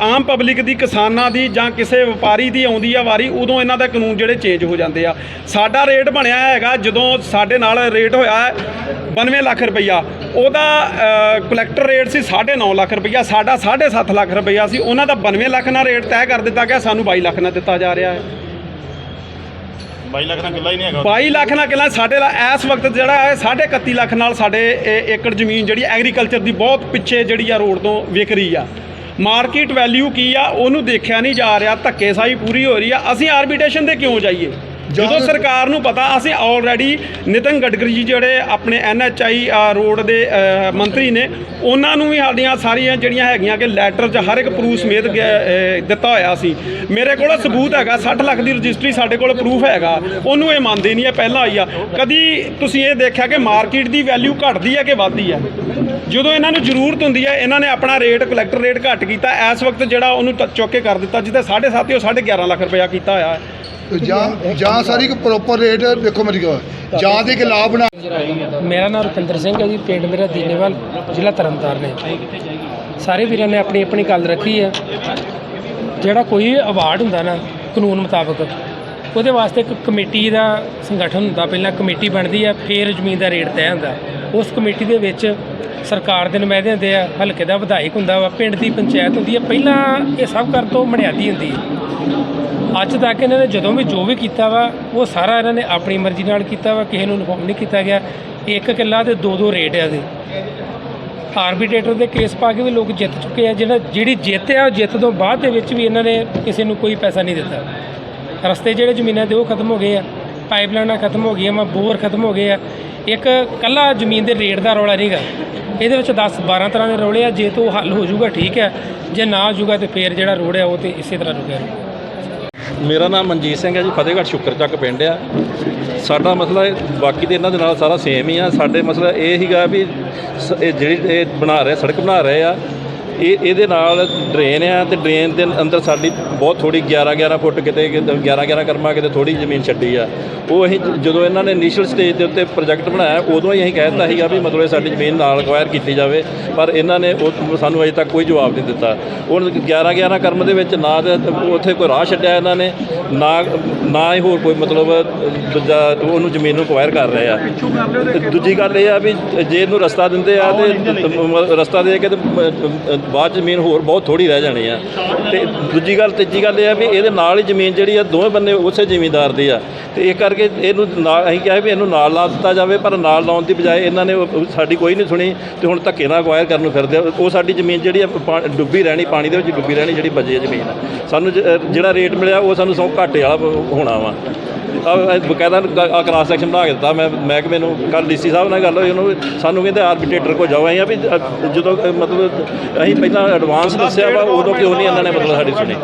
Speaker 3: ਆਮ ਪਬਲਿਕ ਦੀ, ਕਿਸਾਨਾਂ ਦੀ ਜਾਂ ਕਿਸੇ ਵਪਾਰੀ ਦੀ ਆਉਂਦੀ ਆ ਵਾਰੀ, ਉਦੋਂ ਇਹਨਾਂ ਦਾ ਕਾਨੂੰਨ ਜਿਹੜੇ ਚੇਂਜ ਹੋ ਜਾਂਦੇ ਆ। ਸਾਡਾ ਰੇਟ ਬਣਿਆ ਹੈਗਾ, ਜਦੋਂ ਸਾਡੇ ਨਾਲ ਰੇਟ ਹੋਇਆ ਹੈ 92 ਲੱਖ ਰੁਪਈਆ, ਉਹਦਾ ਕਲੈਕਟਰ ਰੇਟ ਸੀ 9.5 ਲੱਖ ਰੁਪਈਆ, ਸਾਡਾ 7.5 ਲੱਖ ਰੁਪਈਆ ਸੀ, ਉਹਨਾਂ ਦਾ 92 ਲੱਖ ਨਾਲ ਰੇਟ ਤੈਅ ਕਰ ਦਿੱਤਾ ਗਿਆ, ਸਾਨੂੰ 22 ਲੱਖ ਨਾਲ ਦਿੱਤਾ ਜਾ ਰਿਹਾ ਹੈ।
Speaker 1: 22 ਲੱਖ ਦਾ ਕਿੱਲਾ ਹੀ ਨਹੀਂ ਹੈਗਾ
Speaker 3: 22 ਲੱਖ ਨਾਲ ਕਿੱਲਾ ਸਾਡੇ ਲਾ ਇਸ ਵਕਤ ਜਿਹੜਾ ਹੈ 31.5 ਲੱਖ ਨਾਲ ਸਾਡੇ ਇਹ ਏਕੜ ਜ਼ਮੀਨ ਜਿਹੜੀ ਐਗਰੀਕਲਚਰ ਦੀ ਬਹੁਤ ਪਿੱਛੇ ਜਿਹੜੀ ਆ ਰੋਡ ਤੋਂ ਵਿਕ ਰਹੀ ਆ। ਮਾਰਕੀਟ ਵੈਲਿਊ ਕੀ ਆ, ਉਹਨੂੰ ਦੇਖਿਆ ਨਹੀਂ ਜਾ ਰਿਹਾ ਧੱਕੇਸਾਈ ਪੂਰੀ ਹੋ ਰਹੀ ਆ। ਅਸੀਂ ਆਰਬਿਟ੍ਰੇਸ਼ਨ ਤੇ ਕਿਉਂ ਜਾਈਏ? ਜਦੋਂ ਸਰਕਾਰ ਨੂੰ ਪਤਾ ਅਸੀਂ ਆਲਰੇਡੀ ਨਿਤਨ ਗਡਕਰੀ ਜੀ ਜਿਹੜੇ ਆਪਣੇ ਐਨਐਚਆਈ ਰੋਡ ਦੇ ਮੰਤਰੀ ਨੇ ਉਹਨਾਂ ਨੂੰ ਵੀ ਸਾਡੀਆਂ ਸਾਰੀਆਂ ਜਿਹੜੀਆਂ ਹੈਗੀਆਂ ਕਿ ਲੈਟਰ 'ਚ ਹਰ ਇੱਕ ਪ੍ਰੂਫ ਸਮੇਤ ਦਿੱਤਾ ਹੋਇਆ ਸੀ। ਮੇਰੇ ਕੋਲ ਸਬੂਤ ਹੈਗਾ 60 ਲੱਖ ਦੀ ਰਜਿਸਟਰੀ ਸਾਡੇ ਕੋਲ ਪ੍ਰੂਫ ਹੈਗਾ। ਉਹਨੂੰ ਇਹ ਮੰਨਦੇ ਨਹੀਂ ਹੈ ਪਹਿਲਾਂ ਆਈ ਆ। ਕਦੀ ਤੁਸੀਂ ਇਹ ਦੇਖਿਆ ਕਿ ਮਾਰਕੀਟ ਦੀ ਵੈਲਿਊ ਘਟਦੀ ਹੈ ਕਿ ਵੱਧਦੀ ਹੈ? ਜਦੋਂ ਇਹਨਾਂ ਨੂੰ ਜ਼ਰੂਰਤ ਹੁੰਦੀ ਹੈ ਇਹਨਾਂ ਨੇ ਆਪਣਾ ਰੇਟ ਕਲੈਕਟਰ ਰੇਟ ਘੱਟ ਕੀਤਾ। ਇਸ ਵਕਤ ਜਿਹੜਾ ਉਹਨੂੰ ਚੁੱਕ ਕੇ ਕਰ ਦਿੱਤਾ ਜਿਹਦੇ 7.5 ਉਹ 11.5 ਲੱਖ ਰੁਪਇਆ ਕੀਤਾ ਹੋਇਆ। ਹੈ
Speaker 6: ਤੇ ਜਾਂ ਜਾਂ ਸਾਰੀ ਇੱਕ ਪ੍ਰੋਪਰ ਰੇਟ ਦੇਖੋ ਮੇਰੀ ਗੱਲ। ਜਾਂ ਦੇ ਖਿਲਾਫ ਬਣਾ
Speaker 7: ਮੇਰਾ ਨਾਮ ਰੁਪਿੰਦਰ ਸਿੰਘ ਹੈ ਜੀ, ਪਿੰਡ ਮੇਰਾ ਦੀਨੇਵਾਲ, ਜ਼ਿਲ੍ਹਾ ਤਰਨਤਾਰਨ ਹੈ। ਸਾਰੇ ਵੀਰਾਂ ਨੇ ਆਪਣੀ ਆਪਣੀ ਗੱਲ ਰੱਖੀ ਹੈ। ਜਿਹੜਾ ਕੋਈ ਅਵਾਰਡ ਹੁੰਦਾ ਨਾ, ਕਾਨੂੰਨ ਮੁਤਾਬਕ, ਉਹਦੇ ਵਾਸਤੇ ਇੱਕ ਕਮੇਟੀ ਦਾ ਸੰਗਠਨ ਹੁੰਦਾ। ਪਹਿਲਾਂ ਕਮੇਟੀ ਬਣਦੀ ਹੈ, ਫਿਰ ਜ਼ਮੀਨ ਦਾ ਰੇਟ ਤੈਅ ਹੁੰਦਾ। ਉਸ ਕਮੇਟੀ ਦੇ ਵਿੱਚ ਸਰਕਾਰ ਦੇ ਨੁਮਾਇੰਦੇ ਹੁੰਦੇ ਆ, ਹਲਕੇ ਦਾ ਵਿਧਾਇਕ ਹੁੰਦਾ ਵਾ, ਪਿੰਡ ਦੀ ਪੰਚਾਇਤ ਹੁੰਦੀ ਆ, ਪਹਿਲਾਂ ਇਹ ਸਭ ਕਰ ਤੋਂ ਮਨਿਆਦੀ ਹੁੰਦੀ ਹੈ ਅੱਜ ਤੱਕ ਇਹਨਾਂ ਨੇ ਜਦੋਂ ਵੀ ਜੋ ਵੀ ਕੀਤਾ ਵਾ, ਉਹ ਸਾਰਾ ਇਹਨਾਂ ਨੇ ਆਪਣੀ ਮਰਜ਼ੀ ਨਾਲ ਕੀਤਾ ਵਾ, ਕਿਸੇ ਨੂੰ ਇਨਫੋਰਮ ਨਹੀਂ ਕੀਤਾ ਗਿਆ। ਇੱਕ ਕਿੱਲਾ ਤੇ ਦੋ ਦੋ ਰੇਟ ਆ ਦੇ ਆਰਬਿਟ੍ਰੇਟਰ ਦੇ ਕੇਸ ਪਾ ਕੇ ਵੀ ਲੋਕ ਜਿੱਤ ਚੁੱਕੇ ਆ, ਜਿਹੜਾ, ਜਿਹੜੀ ਜਿੱਤ ਆ, ਉਹ ਜਿੱਤ ਤੋਂ ਬਾਅਦ ਦੇ ਵਿੱਚ ਵੀ ਇਹਨਾਂ ਨੇ ਕਿਸੇ ਨੂੰ ਕੋਈ ਪੈਸਾ ਨਹੀਂ ਦਿੱਤਾ। ਰਸਤੇ ਜਿਹੜੇ ਜ਼ਮੀਨਾਂ ਦੇ, ਉਹ ਖਤਮ ਹੋ ਗਏ ਆ। ਪਾਈਪਲਾਈਨਾਂ ਖਤਮ ਹੋ ਗਈਆਂ ਵਾ, ਬੋਰ ਖਤਮ ਹੋ ਗਏ ਆ। ਇੱਕ ਕੱਲਾ ਜ਼ਮੀਨ ਦੇ ਰੇਟ ਦਾ ਰੌਲਾ ਨਹੀਂਗਾ। ਇਹਦੇ ਵਿੱਚ 10 12 ਤਰ੍ਹਾਂ ਦੇ ਰੋੜੇ ਆ, ਜੇ ਤੋਂ ਉਹ ਹੱਲ ਹੋ ਜਾਊਗਾ, ਠੀਕ ਹੈ। ਜੇ ਨਾ ਹੋ ਜਾਊਗਾ ਤੇ ਫੇਰ ਜਿਹੜਾ ਰੋੜ ਆ, ਉਹ ਤੇ ਇਸੇ ਤਰ੍ਹਾਂ ਰੁਕਿਆ ਰਹੂਗਾ
Speaker 8: ਮੇਰਾ ਨਾਮ ਮਨਜੀਤ ਸਿੰਘ ਹੈ ਜੀ, ਫਤਿਹਗੜ੍ਹ ਸ਼ੁਕਰਚੱਕ ਪਿੰਡ ਆ। ਸਾਡਾ ਮਸਲਾ ਇਹ, ਬਾਕੀ ਦੇ ਇਹਨਾਂ ਦੇ ਨਾਲ ਸਾਰਾ ਸੇਮ ਹੀ ਆ। ਸਾਡੇ ਮਸਲਾ ਇਹ ਹੀਗਾ ਵੀ ਸ- ਇਹ ਜਿਹੜੀ ਇਹ ਬਣਾ ਰਹੇ, ਸੜਕ ਬਣਾ ਰਹੇ ਆ ਇਹ ਇਹਦੇ ਨਾਲ ਡਰੇਨ ਆ ਤੇ ਡਰੇਨ ਦੇ ਅੰਦਰ ਸਾਡੀ ਬਹੁਤ ਥੋੜੀ 11 11 ਫੁੱਟ ਕਿਤੇ 11 11 ਕਰਮਾ ਕਿਤੇ ਥੋੜੀ ਜ਼ਮੀਨ ਛੱਡੀ ਆ। ਉਹ ਅਸੀਂ ਜਦੋਂ ਇਹਨਾਂ ਨੇ ਇਨੀਸ਼ੀਅਲ ਸਟੇਜ ਦੇ ਉੱਤੇ ਪ੍ਰੋਜੈਕਟ ਬਣਾਇਆ, ਉਦੋਂ ਹੀ ਅਸੀਂ ਕਹਿ ਦਿੱਤਾ ਸੀਗਾ ਵੀ ਮਤਲਬ ਇਹ ਸਾਡੀ ਜ਼ਮੀਨ ਨਾਲ ਅਕਵਾਇਰ ਕੀਤੀ ਜਾਵੇ, ਪਰ ਇਹਨਾਂ ਨੇ ਉਹ ਸਾਨੂੰ ਅਜੇ ਤੱਕ ਕੋਈ ਜਵਾਬ ਨਹੀਂ ਦਿੱਤਾ। ਹੁਣ 11 11 ਕਰਮ ਦੇ ਵਿੱਚ ਨਾ ਤੇ ਉੱਥੇ ਕੋਈ ਰਾਹ ਛੱਡਿਆ ਇਹਨਾਂ ਨੇ, ਨਾ ਨਾ ਹੀ ਹੋਰ ਕੋਈ ਮਤਲਬ ਦੂਜਾ ਉਹਨੂੰ ਜ਼ਮੀਨ ਨੂੰ ਅਕਵਾਇਰ ਕਰ ਰਹੇ ਆ। ਦੂਜੀ ਗੱਲ ਇਹ ਆ ਵੀ ਜੇ ਇਹਨੂੰ ਰਸਤਾ ਦਿੰਦੇ ਆ ਤੇ ਰਸਤਾ ਦੇ ਕੇ ਤੇ ਬਾਅਦ ਜ਼ਮੀਨ ਹੋਰ ਬਹੁਤ ਥੋੜੀ ਰਹਿ ਜਾਣੀ ਆ। ਤੇ ਦੂਜੀ ਗੱਲ, ਤੀਜੀ ਗੱਲ ਇਹ ਆ ਵੀ ਇਹਦੇ ਨਾਲ ਹੀ ਜ਼ਮੀਨ ਜਿਹੜੀ ਆ, ਦੋਵੇਂ ਬੰਨੇ ਉਸੇ ਜ਼ਿਮੀਂਦਾਰ ਦੀ ਆ। ਤੇ ਇਹ ਕਰਕੇ ਇਹਨੂੰ ਨਾਲ ਅਸੀਂ ਕਿਹਾ ਵੀ ਇਹਨੂੰ ਨਾਲ ਲਾ ਦਿੱਤਾ ਜਾਵੇ, ਪਰ ਨਾਲ ਲਾਉਣ ਦੀ ਬਜਾਏ ਇਹਨਾਂ ਨੇ ਸਾਡੀ ਕੋਈ ਨਹੀਂ ਸੁਣੀ ਤੇ ਹੁਣ ਧੱਕੇ ਨਾਲ ਅਕਵਾਇਰ ਕਰਨ ਨੂੰ ਫਿਰਦੇ ਆ। ਉਹ ਸਾਡੀ ਜ਼ਮੀਨ ਜਿਹੜੀ ਆ, ਪਾ- ਡੁੱਬੀ ਰਹਿਣੀ, ਪਾਣੀ ਦੇ ਵਿੱਚ ਡੁੱਬੀ ਰਹਿਣੀ ਜਿਹੜੀ ਬਚੀ ਆ ਜ਼ਮੀਨ ਸਾਨੂੰ ਜਿਹੜਾ ਰੇਟ ਮਿਲਿਆ, ਉਹ ਸਾਨੂੰ ਸੌ ਘਾਟੇ ਵਾਲਾ ਹੋਣਾ ਵਾ। ਆ ਬਕਾਇਦਾ ਆ ਕ੍ਰਾਸ ਸੈਕਸ਼ਨ ਬਣਾ ਕੇ ਦਿੱਤਾ। ਮੈਂ ਮਹਿਕਮੇ ਨੂੰ ਕੱਲ ਡੀਸੀ ਸਾਹਿਬ ਨਾਲ ਗੱਲ ਹੋਈ ਉਹਨੂੰ ਸਾਨੂੰ ਕਹਿੰਦੇ ਆਰਬਿਟ੍ਰੇਟਰ ਕੋ ਜਾਓ। ਅਸੀਂ ਆ ਵੀ ਅ, ਜਦੋਂ ਅ, ਮਤਲਬ ਅਸੀਂ ਪਹਿਲਾਂ ਐਡਵਾਂਸ ਦੱਸਿਆ ਵਾ ਉਦੋਂ ਕਿਉਂ ਨਹੀਂ ਇਹਨਾਂ ਨੇ ਮਤਲਬ ਸਾਡੀ ਸੁਣੀ।